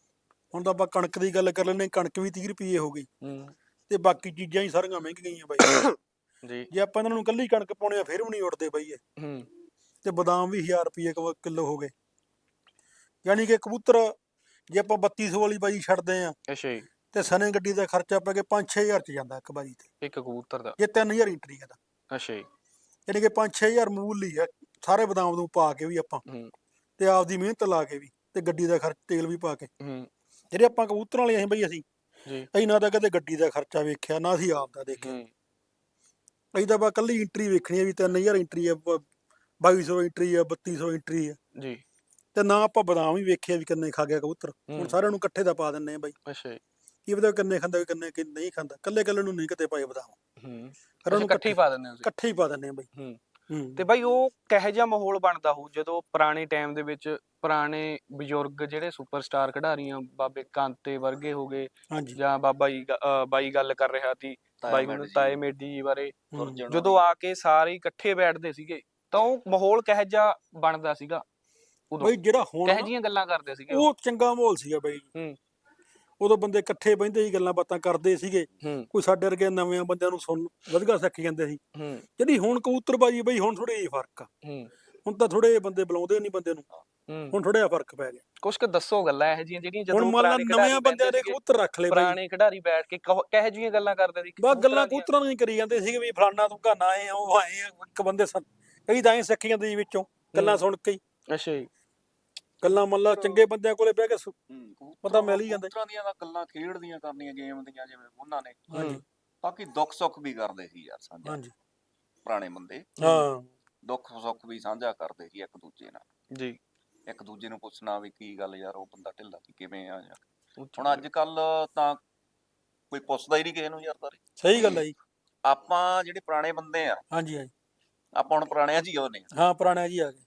ਹੁਣ ਤਾਂ ਆਪਾਂ ਕਣਕ ਦੀ ਗੱਲ ਕਰ ਲੈਨੇ ਕਣਕ ਵੀ 30 ਰੁਪਏ ਹੋ ਗਈ। ਹੂੰ। ਤੇ ਬਾਕੀ ਚੀਜ਼ਾਂ ਹੀ ਸਾਰੀਆਂ ਮਹਿੰਗ ਗਈਆਂ ਬਾਈ। ਜੀ। ਜੇ ਆਪਾਂ ਇਹਨਾਂ ਨੂੰ ਕੱਲੀ ਕਣਕ ਪਾਉਣੇ ਆ ਫਿਰ ਵੀ ਨਹੀਂ ਉੱਡਦੇ ਬਾਈ ਇਹ। ਹੂੰ। ਤੇ ਬਦਾਮ ਵੀ 1000 ਰੁਪਏ ਕਿਲੋ ਹੋ ਗਏ। ਯਾਨੀ ਕਿ ਕਬੂਤਰ ਜੇ ਆਪਾਂ 3200 ਵਾਲੀ ਬਾਜੀ ਛੱਡਦੇ ਆ ਅੱਛਾ ਜੀ। ਤੇ ਸਨੇ ਗੱਡੀ ਦਾ ਖਰਚਾ ਪੈ ਕੇ 5-6000 ਚ ਜਾਂਦਾ ਇੱਕ ਬਾਜੀ ਤੇ। ਇੱਕ ਕਬੂਤਰ ਦਾ। ਜੇ 3000 ਇੰਟਰੀ ਤਾਂ ਅੱਛਾ ਜੀ। ਯਾਨੀ ਕਿ 5-6000 ਮੂਲ ਹੀ ਆ ਸਾਰੇ ਬਦਾਮ ਨੂੰ ਪਾ ਕੇ ਵੀ ਆਪਾਂ। ਤੇ ਆਪਦੀ ਮਿਹਨਤ ਲਾ ਕੇ ਵੀ ਤੇ ਗੱਡੀ ਦਾ ਖਰਚ ਤੇਲ ਵੀ ਪਾ ਕੇ। ਹੂੰ। ਜਿਹੜੇ ਆਪਾਂ ਕਬੂਤਰਾਂ ਵਾਲੇ ਅਸੀਂ ਬਈ ਅਸੀਂ ਜੀ। ਅਸੀਂ ਨਾ ਤਾਂ ਕਦੇ ਗੱਡੀ ਦਾ ਖਰਚਾ ਵੇਖਿਆ ਨਾ ਅਸੀਂ ਆਪ ਦਾ ਦੇਖਿਆ। ਹੂੰ। ਅਸੀਂ ਤਾਂ ਬਾ ਕੱਲੀ ਇੰਟਰੀ ਵੇਖਣੀ ਆ ਵੀ 3000 ਇੰਟਰੀ ਆ ਬ- 2200 ਇੰਟਰੀ ਆ 3200 ਇੰਟਰੀ ਆ। ਜੀ। ਤੇ ਨਾ ਆਪਾਂ ਬਦਾਮ ਹੀ ਵੇਖਿਆ ਵੀ ਕਿੰਨੇ ਖਾ ਗਿਆ ਕਬੂਤਰ। ਹੁਣ ਹੂੰ। ਸਾਰਿਆਂ ਨੂੰ ਇਕੱਠੇ ਦਾ ਪਾ ਦਿੰਨੇ ਆ ਬਾਈ। ਅੱਛਾ ਜੀ। ਕੀ ਪਤਾ ਕਿੰਨੇ ਖਾਂਦਾ ਵੀ ਕਿੰਨੇ ਕਿ ਨਹੀਂ ਖਾਂਦਾ। ਕੱਲੇ ਕੱਲੇ ਨੂੰ ਨਹੀਂ ਕਿਤੇ ਪਾਏ ਬਦਾਮ। ਹੂੰ। ਸਾਰਿਆਂ ਅੱਛਾ ਨੂੰ ਇਕੱਠੇ ਹੀ ਪਾ ਦਿੰਦੇ ਹੋ ਤੁਸੀਂ? ਇਕੱਠੇ ਹੀ ਪਾ ਦਿੰਨੇ ਆ ਬਾਈ। ਹੂੰ। ਹੂੰ। ਤੇ ਬਾਈ ਉਹ ਕਿਹੋ ਜਿਹਾ ਮਾਹੌਲ ਬਣਦਾ ਹੋਊ ਜਦੋਂ ਪੁਰਾਣੇ ਟਾਈਮ ਦੇ ਵਿੱਚ ਪੁਰਾਣੇ ਬਜ਼ੁਰਗ ਜਿਹੜੇ ਸੁਪਰਸਟਾਰ ਖਿਡਾਰੀਆਂ ਬਾਬੇ ਕਾਂਤੇ ਵਰਗੇ ਹੋ ਗਏ ਹਾਂਜੀ। ਜਾਂ ਬਾਬਾ ਜੀ ਬਾਈ ਗੱਲ ਕਰ ਰਿਹਾ ਸੀ ਬਾਈ ਮੈਨੂੰ ਤਾਏ ਮੇਡੀ ਜੀ ਬਾਰੇ। ਹੂੰ। ਜਦੋਂ ਆ ਕੇ ਸਾਰੇ ਇਕੱਠੇ ਬੈਠਦੇ ਸੀਗੇ ਤਾਂ ਉਹ ਮਾਹੌਲ ਕਿਹੋ ਜਿਹਾ ਬਣਦਾ ਸੀਗਾ? ਉਦੋਂ। ਬਾਈ ਜਿਹੜਾ ਹੁਣ ਕਿਹੋ ਨਾ, ਜਿਹੀਆਂ ਗੱਲਾਂ ਕਰਦੇ ਸੀਗੇ ਉਹ? ਉਹ ਚੰਗਾ ਮਾਹੌਲ ਸੀਗਾ ਬਾਈ। ਹੂੰ। ਉਦੋਂ ਬੰਦੇ ਇਕੱਠੇ ਬਹਿੰਦੇ ਸੀ ਗੱਲਾਂ ਬਾਤਾਂ ਕਰਦੇ ਸੀਗੇ। ਹੂੰ। ਕੋਈ ਸਾਡੇ ਵਰਗੇ ਨਵੇਂ ਬੰਦਿਆਂ ਨੂੰ ਸੁਣ ਵਧੀਆ ਸਿੱਖ ਜਾਂਦੇ ਸੀ। ਹੂੰ। ਜਿਹੜੀ ਹੁਣ ਕਬੂਤਰਬਾਜੀ ਬਈ ਹੁਣ ਥੋੜੀ ਜਿਹੀ ਫ਼ਰਕ ਆ। ਹੂੰ। ਹੁਣ ਤਾਂ ਥੋੜੇ ਬੰਦੇ ਬੁਲਾਉਂਦੇ ਨਹੀਂ ਬੰਦੇ ਨੂੰ। ਹੂੰ। ਹੁਣ ਥੋੜਾ ਜਿਹਾ ਫ਼ਰਕ ਪੈ ਗਿਆ। ਕੁਝ ਕੁ ਦੱਸੋ ਗੱਲਾਂ ਇਹੋ ਜਿਹੀਆਂ ਜਿਹੜੀਆਂ ਜਦੋਂ ਹੁਣ ਮੰਨ ਲਾ ਪੁਰਾਣੇ ਨਵੇਂ ਖਿਡਾਰੀ ਬੰਦਿਆਂ ਦੇ ਬਹਿੰਦੇ ਸੀਗੇ, ਕਬੂਤਰ ਰੱਖ ਲਏ ਬਾਈ। ਪੁਰਾਣੇ ਖਿਡਾਰੀ ਬੈਠ ਕੇ ਕਹੋ- ਕਿਹੋ ਜਿਹੀਆਂ ਗੱਲਾਂ ਕਰਦੇ ਸੀ ਬਸ ਗੱਲਾਂ ਕਬੂਤਰਾਂ ਦੀਆਂ? ਹੀ ਕਰੀ ਜਾਂਦੇ ਸੀਗੇ ਵੀ ਫਲਾਨਾ ਤੂੰ ਘਾਨਾ ਆਏ ਆ ਉਹ ਆਏ ਆ ਇੱਕ ਬੰਦੇ ਸਨ। ਕਈ ਤਾਂ ਐਂ ਸਿੱਖ ਜਾਂਦੇ ਸੀ ਵਿੱਚੋਂ ਗੱਲਾਂ। ਸੁਣ ਕੇ ਹੀ। ਅੱਛਾ ਜੀ। ਗੱਲਾਂ ਮੰਨ ਲਾ ਚੰਗੇ ਬੰਦਿਆਂ ਕੋਲੇ ਬਹਿ ਕੇ ਸੁ- ਹੂੰ, ਮਿਲ ਹੀ ਜਾਂਦਾ। ਕਬੂਤਰਾਂ ਦੀਆਂ ਤਾਂ ਗੱਲਾਂ ਖੇਡਦੀਆਂ ਕਰਨੀਆਂ ਗੇਮ ਦੀਆਂ ਜਿਵੇਂ ਉਹਨਾਂ ਨੇ। ਹਾਂਜੀ। ਬਾਕੀ ਦੁੱਖ ਸੁੱਖ ਵੀ ਕਰਦੇ ਸੀ ਯਾਰ ਸਾਂਝਾ। ਹਾਂਜੀ। ਪੁਰਾਣੇ ਬੰਦੇ। ਹਾਂ। ਦੁੱਖ ਸੁੱਖ ਵੀ ਸਾਂਝਾ ਕਰਦੇ ਸੀ ਇੱਕ ਦੂਜੇ ਨਾਲ। ਜੀ। ਇੱਕ ਦੂਜੇ ਨੂੰ ਪੁੱਛਣਾ ਵੀ ਕੀ ਗੱਲ ਯਾਰ ਉਹ ਬੰਦਾ ਢਿੱਲਾ ਸੀ ਕਿਵੇਂ ਆ ਜਾਂ। ਹੁਣ ਅੱਜ ਕੱਲ ਤਾਂ ਕੋਈ ਪੁੱਛਦਾ ਹੀ ਨਹੀਂ ਕਿਸੇ ਨੂੰ ਯਾਰ ਤਾਰੇ ਸਹੀ ਗੱਲ ਹੈ ਜੀ। ਆਪਾਂ ਜਿਹੜੇ ਪੁਰਾਣੇ ਬੰਦੇ ਆ ਹਾਂਜੀ ਹਾਂਜੀ। ਆਪਾਂ ਹੁਣ ਪੁਰਾਣਿਆਂ ਜੀ ਆ। ਹਾਂ ਪੁਰਾਣਾ ਜੀ ਆ ਗਏ।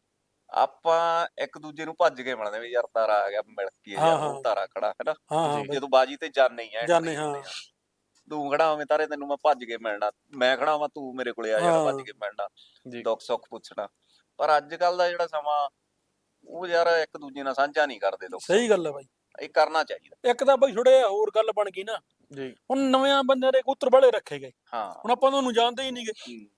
ਆਪਾਂ ਇੱਕ ਦੂਜੇ ਨੂੰ ਭੱਜ ਕੇ ਮਿਲਦੇ ਵੀ ਯਾਰ ਤਾਰਾ ਆ ਗਿਆ ਮਿਲ ਕੇ ਹਾਂ, ਯਾਰ ਹਾਂ। ਉਹ ਤਾਰਾ ਖੜਾ ਹੈ ਨਾ ਹਾਂ ਜਦੋਂ ਬਾਜੀ ਤੇ ਜਾਣੇ ਹੀ ਆ ਜਾਨੇ ਹਾਂ। ਤੂੰ ਖੜਾ ਹੋਵੇਂ ਤਾਰੇ ਤੈਨੂੰ ਮੈਂ ਭੱਜ ਕੇ ਮਿਲਣਾ। ਮੈਂ ਖੜਾ ਹੋਵਾਂ ਤੂੰ ਮੇਰੇ ਕੋਲੇ ਆ ਜਾਣਾ ਭੱਜ ਹਾਂ। ਕੇ ਮਿਲਣਾ। ਜੀ। ਦੁੱਖ ਸੁੱਖ ਪੁੱਛਣਾ। ਪਰ ਅੱਜ ਕੱਲ ਦਾ ਜਿਹੜਾ ਸਮਾਂ ਉਹ ਯਾਰ ਇੱਕ ਦੂਜੇ ਨਾਲ ਸਾਂਝਾ ਨਹੀਂ ਕਰਦੇ ਲੋਕ। ਸਹੀ ਗੱਲ ਹੈ ਬਾਈ। ਇਹ ਕਰਨਾ ਚਾਹੀਦਾ। ਇੱਕ ਤਾਂ ਬਾਈ ਥੋੜੇ ਹੋਰ ਗੱਲ ਬਣ ਗਈ ਨਾ। ਜੀ। ਹੁਣ ਨਵੇਂ ਬੰਦਿਆਂ ਦੇ ਕਬੂਤਰ ਬਾਲੇ ਰੱਖੇ ਗਏ। ਹਾਂ। ਹੁਣ ਆਪਾਂ ਉਹਨਾਂ ਨੂੰ ਜਾਣਦੇ ਹੀ ਨਹੀਂਗੇ ਹੂੰ,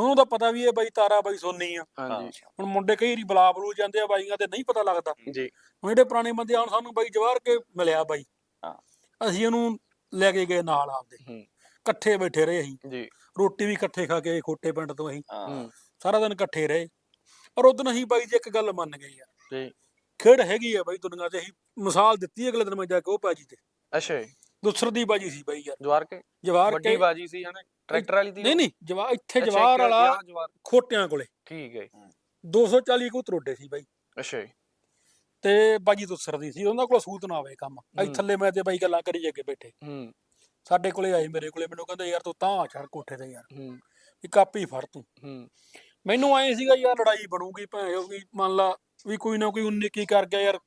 ਹੁਣ ਉਹਨੂੰ ਤਾਂ ਪਤਾ ਵੀ ਇਹ ਬਾਈ ਤਾਰਾ ਬਾਈ ਸੋਨੀ ਆ। ਹਾਂਜੀ। ਹੁਣ ਮੁੰਡੇ ਕਈ ਵਾਰੀ ਬਲਾ ਬਲੂ ਜਾਂਦੇ ਆ ਬਾਈਆਂ ਤੇ ਨਹੀਂ ਪਤਾ ਲੱਗਦਾ। ਜੀ। ਹੁਣ ਜਿਹੜੇ ਪੁਰਾਣੇ ਬੰਦੇ ਆਉਣ ਸਾਨੂੰ ਬਾਈ ਜਵਾਰ ਕੇ ਮਿਲਿਆ ਬਾਈ। ਹਾਂ। ਅਸੀਂ ਉਹਨੂੰ ਲੈ ਕੇ ਗਏ ਨਾਲ ਆਪਦੇ। ਹੂੰ। ਇਕੱਠੇ ਬੈਠੇ ਰਹੇ ਅਸੀਂ। ਜੀ। ਰੋਟੀ ਵੀ ਇਕੱਠੇ ਖਾ ਕੇ ਖੋਟੇ ਪਿੰਡ ਤੋਂ ਅਸੀਂ। ਸਾਰਾ ਦਿਨ ਇਕੱਠੇ ਰਹੇ। ਪਰ ਉਦੋਂ ਅਸੀਂ ਬਾਈ ਦੀ ਇੱਕ ਗੱਲ ਮੰਨ ਗਏ ਆ। ਜੀ। ਖੇਡ ਹੈਗੀ ਆ ਬਾਈ ਦੁਨੀਆ ਤੇ। ਅਸੀਂ ਮਿਸਾਲ ਦਿੱਤੀ ਅਗਲੇ ਦਿਨ ਮੈਂ ਜਾ ਕੇ ਉਹ ਬਾਜੀ ਤੇ। ਅੱਛਾ ਜੀ। ਦੁਸਰ ਦੀ ਬਾਜੀ ਸੀ ਬਾਈ ਯਾਰ। ਜਵਾਰ ਕੇ? ਜਵਾਰ ਵੱਡੀ ਕੇ ਬਾਜੀ ਸੀ ਹਨਾ? ਟਰੈਕਟਰ ਵਾਲੀ ਦੀ ਨਹੀਂ ਨਹੀਂ ਜਵਾ ਇੱਥੇ ਅੱਛਾ, ਜਵਾਰ ਇੱਕ ਵਾਲਾ ਜਵਾਰ ਖੋਟਿਆਂ ਕੋਲੇ। ਠੀਕ ਹੈ 240 ਕਬੂਤਰ ਉੱਡੇ ਸੀ ਬਾਈ। ਅੱਛਾ ਜੀ। ਤੇ ਬਾਜੀ ਦੁਸਰ ਦੀ ਸੀ ਉਹਨਾਂ ਕੋਲ ਸੂਤ ਨਾ ਆਵੇ ਕੰਮ। ਹੂੰ। ਥੱਲੇ ਮੈਂ ਤੇ ਬਾਈ ਗੱਲਾਂ ਕਰੀ ਅੱਗੇ ਬੈਠੇ। ਹੂੰ। ਸਾਡੇ ਕੋਲੇ ਆਏ ਮੇਰੇ ਕੋਲੇ ਮੈਨੂੰ ਕਹਿੰਦੇ ਯਾਰ ਤੂੰ ਤਾਂ ਚੜ ਕੋਠੇ ਤੇ ਯਾਰ। ਹੂੰ। ਵੀ ਕਾਪੀ ਫੜ ਤੂੰ। ਹੂੰ। ਮੈਨੂੰ ਐ ਸੀਗਾ ਯਾਰ ਲੜਾਈ ਬਣੂਗੀ ਭਾਵੇਂ ਵੀ ਮੰਨ ਲਾ ਵੀ ਕੋਈ ਨਾ ਕੋਈ ਉਨੀ ਕੀ ਕਰ ਗਿਆ ਯਾਰ।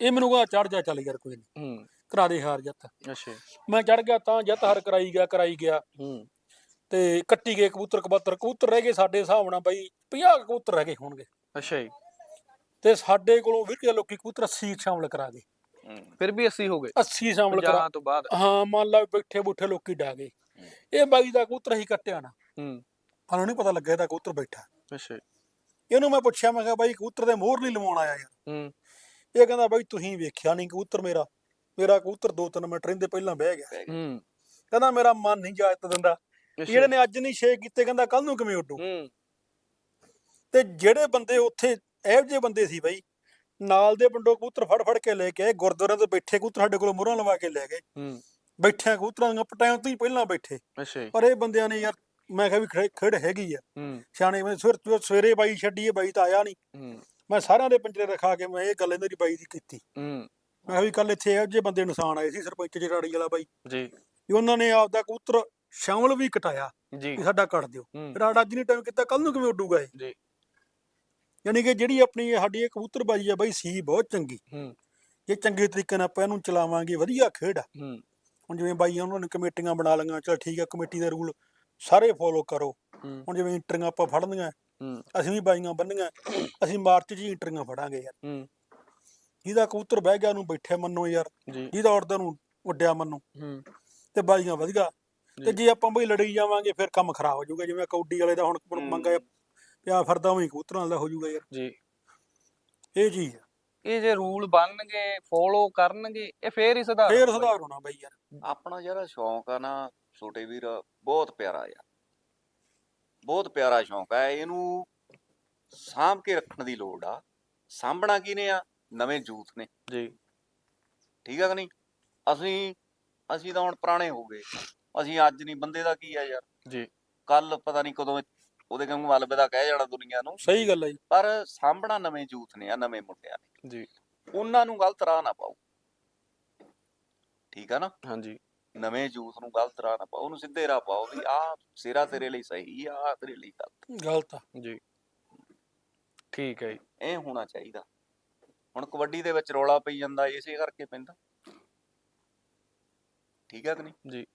ਇਹ ਮੈਨੂੰ ਕਹਾ ਚੜ ਜਾ ਚੱਲ ਯਾਰ ਕੋਈ ਨਹੀਂ ਹੂੰ। ਕਰਾ ਦੇ ਹਾਰ ਜਿੱਤ। ਅੱਛਾ। ਮੈਂ ਚੜ ਗਿਆ ਤਾਂ ਜਿੱਤ ਹਾਰ ਕਰਾਈ ਗਿਆ ਕਰਾਈ ਗਿਆ। ਹੂੰ। ਤੇ ਕੱਟੀ ਗਏ ਕਬੂਤਰ ਕਬੂਤਰ ਕਬੂਤਰ ਰਹਿ ਗਏ ਸਾਡੇ ਹਿਸਾਬ ਨਾਲ ਬਾਈ 50 ਕਬੂਤਰ ਰਹਿ ਗਏ ਹੋਣਗੇ। ਅੱਛਾ ਜੀ। ਤੇ ਸਾਡੇ ਕੋਲੋਂ ਵੀਰ ਲੋਕੀ ਕਬੂਤਰ 80 ਸ਼ਾਮਲ ਕਰਾ ਗਏ। ਫਿਰ ਵੀ 80 ਹੋ ਗਏ? 80 ਸ਼ਾਮਲ ਕਰਾ 50 ਤੋਂ ਬਾਅਦ? ਹਾਂ ਮੰਨ ਲਾ ਬੈਠੇ ਬੁੱਠੇ ਲੋਕੀ ਡਾ ਗਏ। ਇਹ ਬਾਈ ਦਾ ਕਬੂਤਰ ਹੀ ਕੱਟਿਆ ਨਾ। ਹੂੰ। ਸਾਨੂੰ ਨਹੀਂ ਪਤਾ ਲੱਗਿਆ ਇਹਦਾ ਕਬੂਤਰ ਬੈਠਾ। ਅੱਛਾ ਇਹਨੂੰ ਮੈਂ ਪੁੱਛਿਆ ਮੈਂ ਕਿਹਾ ਬਾਈ ਕਬੂਤਰ ਦੇ ਮੋਹਰ ਨਹੀਂ ਲਵਾਉਣ ਆਇਆ ਯਾਰ। ਹੂੰ। ਇਹ ਕਹਿੰਦਾ ਬਾਈ ਤੁਸੀਂ ਵੇਖਿਆ ਨਹੀਂ ਕਬੂਤਰ ਮੇਰਾ। ਮੇਰਾ ਕਬੂਤਰ 2-3 ਮਿੰਟ ਰਹਿੰਦੇ ਪਹਿਲਾਂ ਬਹਿ ਗਿਆ। ਹੂੰ। ਕਹਿੰਦਾ ਮੇਰਾ ਮਨ ਨਹੀਂ ਇਜਾਜ਼ਤ ਦਿੰਦਾ। ਜਿਹੜੇ ਨੇ ਅੱਜ ਨਹੀਂ ਛੇ ਕੀਤੇ ਕਹਿੰਦਾ ਕੱਲ ਨੂੰ ਕਿਵੇਂ ਉੱਡੂ? ਹੂੰ। ਤੇ ਜਿਹੜੇ ਬੰਦੇ ਉੱਥੇ ਇਹੋ ਜਿਹੇ ਬੰਦੇ ਸੀ ਬਾਈ ਨਾਲ ਦੇ ਪਿੰਡੋਂ ਕਬੂਤਰ ਫੜ ਫੜ ਕੇ ਲੈ ਕੇ ਆਏ ਗੁਰਦੁਆਰਿਆਂ ਤੋਂ ਬੈਠੇ ਕਬੂਤਰ ਸਾਡੇ ਕੋਲ ਮੁਹਰਾਂ ਲਵਾ ਕੇ ਲੈ ਗਏ। ਹੂੰ। ਬੈਠਿਆਂ ਕਬੂਤਰਾਂ ਦੀਆਂ ਪਟਾਇਆਂ ਤੋਂ ਹੀ ਪਹਿਲਾਂ ਬੈਠੇ। ਅੱਛਾ ਪਰ ਇਹ ਬੰਦਿਆਂ ਨੇ ਯਾਰ ਮੈਂ ਕਿਹਾ ਵੀ ਖੜੇ- ਖੇਡ ਹੈਗੀ ਆ। ਹੂੰ। ਸਿਆਣੇ ਬੰਦੇ ਸਵੇਰ ਸਵੇਰੇ ਬਾਈ ਛੱਡੀ ਇਹ ਬਾਈ ਤਾਂ ਆਇਆ ਨਹੀਂ। ਹੂੰ। ਮੈਂ ਸਾਰਿਆਂ ਦੇ ਪਿੰਜਰੇ ਰਖਾ ਕੇ ਮੈਂ ਇਹ ਗੱਲ ਇਹਨਾਂ ਦੀ ਬਾਈ ਦੀ ਕੀਤੀ। ਹੂੰ। ਮੈਂ ਕਿਹਾ ਵੀ ਕੱਲ ਇੱਥੇ ਇਹੋ ਜਿਹੇ ਬੰਦੇ ਨੁਕਸਾਨ ਆਏ ਸੀ ਸਰਪੰਚ ਜਰਾੜੀ ਵਾਲਾ ਬਾਈ। ਜੀ। ਵੀ ਉਹਨਾਂ ਨੇ ਆਪਦਾ ਕਬੂਤਰ ਸ਼ਾਮਲ ਵੀ ਕਟਾਇਆ ਜੀ। ਵੀ ਸਾਡਾ ਕੱਟ ਦਿਓ। ਹੂੰ। ਫਿਰ ਅੱਜ ਨਹੀਂ ਟਾਈਮ ਕੀਤਾ ਕੱਲ ਨੂੰ ਕਿਵੇਂ ਉੱਡੂਗਾ ਇਹ? ਜੀ। ਯਾਨੀ ਕਿ ਜਿਹੜੀ ਆਪਣੀ ਇਹ ਸਾਡੀ ਇਹ ਕਬੂਤਰਬਾਜੀ ਆ ਬਾਈ ਸੀ ਬਹੁਤ ਚੰਗੀ। ਹੂੰ। ਜੇ ਚੰਗੇ ਤਰੀਕੇ ਨਾਲ ਆਪਾਂ ਇਹਨੂੰ ਚਲਾਵਾਂਗੇ ਵਧੀਆ ਖੇਡ ਆ। ਹੂੰ। ਹੁਣ ਜਿਵੇਂ ਬਾਈ ਉਹਨਾਂ ਨੇ ਕਮੇਟੀਆਂ ਬਣਾ ਲਈਆਂ ਚਲ ਠੀਕ ਆ ਕਮੇਟੀ ਦੇ ਰੂਲ ਸਾਰੇ ਫੋਲੋ ਕਰੋ। ਹੂੰ। ਹੁਣ ਜਿਵੇਂ ਇੰਟਰੀਆਂ ਆਪਾਂ ਫੜਨੀਆਂ ਅਸੀਂ ਵੀ ਬਾਈਆਂ ਬੰਨੀਆਂ ਅਸੀਂ ਮਾਰਚ 'ਚ ਹੀ ਇੰਟਰੀਆਂ ਫੜਾਂਗੇ ਯਾਰ। ਹੂੰ। ਜਿਹਦਾ ਕਬੂਤਰ ਬਹਿ ਗਿਆ ਉਹਨੂੰ ਬੈਠੇ ਮੰਨੋ ਯਾਰ ਜੀ। ਜਿਹਦਾ ਉੜਦਾ ਨੂੰ ਉੱਡਿਆ ਮੰਨੋ। ਹੂੰ। ਤੇ ਬਾਈਆਂ ਵਧੀਆ ਤੇ ਜੀ। ਆਪਾਂ ਬਈ ਲੜੀ ਜਾਵਾਂਗੇ ਫਿਰ ਕੰਮ ਖਰਾਬ ਹੋ ਜਾਊਗਾ ਜਿਵੇਂ ਕੌਡੀ ਵਾਲੇ ਦਾ ਹੁਣ। ਮੰਗਾ ਪਿਆ ਫਰਦਾ ਉਹੀ ਕਬੂਤਰਾਂ ਦਾ ਹੋ ਜਾਊਗਾ ਯਾਰ। ਜੀ। ਇਹ ਚੀਜ਼। ਇਹ ਜੇ ਰੂਲ ਬਣਨਗੇ ਫੋਲੋ ਕਰਨਗੇ ਇਹ ਫੇਰ ਹੀ ਸੁਧਾਰ ਫੇਰ ਸੁਧਾਰ ਹੋਣਾ ਬਾਈ ਯਾਰ। ਆਪਣਾ ਜਿਹੜਾ ਸ਼ੌਂਕ ਆ ਨਾ ਛੋਟੇ ਵੀਰ ਬਹੁਤ ਪਿਆਰਾ ਆ ਬਹੁਤ ਪਿਆਰਾ ਸ਼ੌਂਕ ਆ ਇਹਨੂੰ ਸਾਂਭ ਕੇ ਰੱਖਣ ਦੀ ਲੋੜ ਆ। ਸਾਂਭਣਾ ਕਿਹਨੇ ਆ? ਨਵੇਂ ਯੂਥ ਨੇ। ਜੀ। ਠੀਕ ਆ ਕਿ ਨਹੀਂ? ਅਸੀਂ ਅਸੀਂ ਤਾਂ ਹੁਣ ਪੁਰਾਣੇ ਹੋ ਗਏ। ਅਸੀਂ ਅੱਜ ਨਹੀਂ ਬੰਦੇ ਦਾ ਕੀ ਆ ਯਾਰ? ਜੀ। ਕੱਲ ਪਤਾ ਨਹੀਂ ਕਦੋਂ ਉਹਦੇ ਵਾਂਗੂ ਮਲਬੇ ਦਾ ਕਹਿ ਜਾਣਾ ਦੁਨੀਆ ਨੂੰ। ਸਹੀ ਗੱਲ ਹੈ ਜੀ। ਪਰ ਸਾਂਭਣਾ ਨਵੇਂ ਯੂਥ ਨੇ ਆ ਨਵੇਂ ਮੁੰਡਿਆਂ ਨੇ। ਜੀ। ਉਹਨਾਂ ਨੂੰ ਗਲਤ ਰਾਹ ਨਾ ਪਾਓ। ਠੀਕ ਆ ਨਾ? ਹਾਂਜੀ। ਨਵੇਂ ਯੂਥ ਨੂੰ ਗਲਤ ਰਾਹ ਨਾ ਪਾਓ ਉਹਨੂੰ ਸਿੱਧੇ ਰਾਹ ਪਾਓ ਵੀ ਆਹ ਸਿਰਾ ਤੇਰੇ ਲਈ ਸਹੀ ਆ ਆਹ ਤੇਰੇ ਲਈ ਗਲਤ। ਗਲਤ ਆ। ਜੀ। ਠੀਕ ਹੈ ਜੀ। ਇਹ ਹੋਣਾ ਚਾਹੀਦਾ। ਹੁਣ ਕਬੱਡੀ ਦੇ ਵਿੱਚ ਰੌਲਾ ਪਈ ਜਾਂਦਾ ਇਸੇ ਕਰਕੇ ਪੈਂਦਾ ਠੀਕ ਆ ਕਿ ਨਹੀਂ? ਜੀ।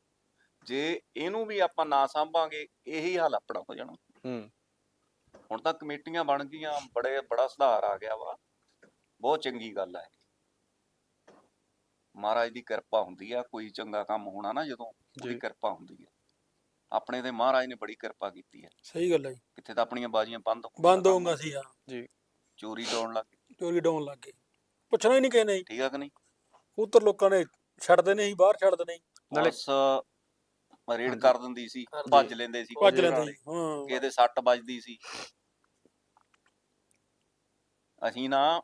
ਜੇ ਇਹਨੂੰ ਵੀ ਆਪਾਂ ਨਾ ਸਾਂਭਾਂਗੇ ਇਹੀ ਹਾਲ ਆਪਣਾ ਹੋ ਜਾਣਾ। ਹੂੰ। ਹੁਣ ਤਾਂ ਕਮੇਟੀਆਂ ਬਣ ਗਈਆਂ ਬੜੇ ਬੜਾ ਸੁਧਾਰ ਆ ਗਿਆ ਵਾ। ਬਹੁਤ ਚੰਗੀ ਗੱਲ ਹੈ ਮਹਾਰਾਜ ਦੀ ਕਿਰਪਾ ਹੁੰਦੀ ਆ ਕੋਈ ਚੰਗਾ ਕੰਮ ਹੋਣਾ ਨਾ ਜਦੋਂ ਉਹਦੀ ਜੀ। ਕਿਰਪਾ ਹੁੰਦੀ ਹੈ ਆਪਣੇ ਤੇ ਮਹਾਰਾਜ ਨੇ ਬੜੀ ਕਿਰਪਾ ਕੀਤੀ ਹੈ ਸਹੀ ਗੱਲ ਹੈ ਜੀ। ਕਿੱਥੇ ਤਾਂ ਆਪਣੀਆਂ ਬਾਜ਼ੀਆਂ ਬੰਦ ਬੰਦ ਹੋਊਗਾ ਸੀ ਹਾਂ। ਚੋਰੀ ਡਾਉਣ ਲੱਗ ਚੋਰੀ ਡਾਉਣ ਲੱਗ ਗਏ। ਪੁੱਛਣਾ ਹੀ ਨਹੀਂ ਕਿਸੇ ਨੇ ਠੀਕ ਆ ਕਿ ਨਹੀਂ? ਉਧਰ ਲੋਕਾਂ ਨੇ ਛੱਡਦੇ ਨਹੀਂ ਬਾਹਰ ਛੱਡਦੇ ਨਹੀਂ ਨਾਲੇ- ਪੁਲਿਸ ਰੇਡ। ਕਰ ਦਿੰਦੀ ਸੀ। ਭੱਜ ਲੈਂਦੇ ਸੀ। ਭੱਜ ਕਿਸੇ ਲੈਂਦੇ ਨਾਲ। ਸੀ ਹਾਂ। ਕਿਸੇ ਦੇ ਸੱਟ ਵੱਜਦੀ ਸੀ। ਅਸੀਂ ਨਾ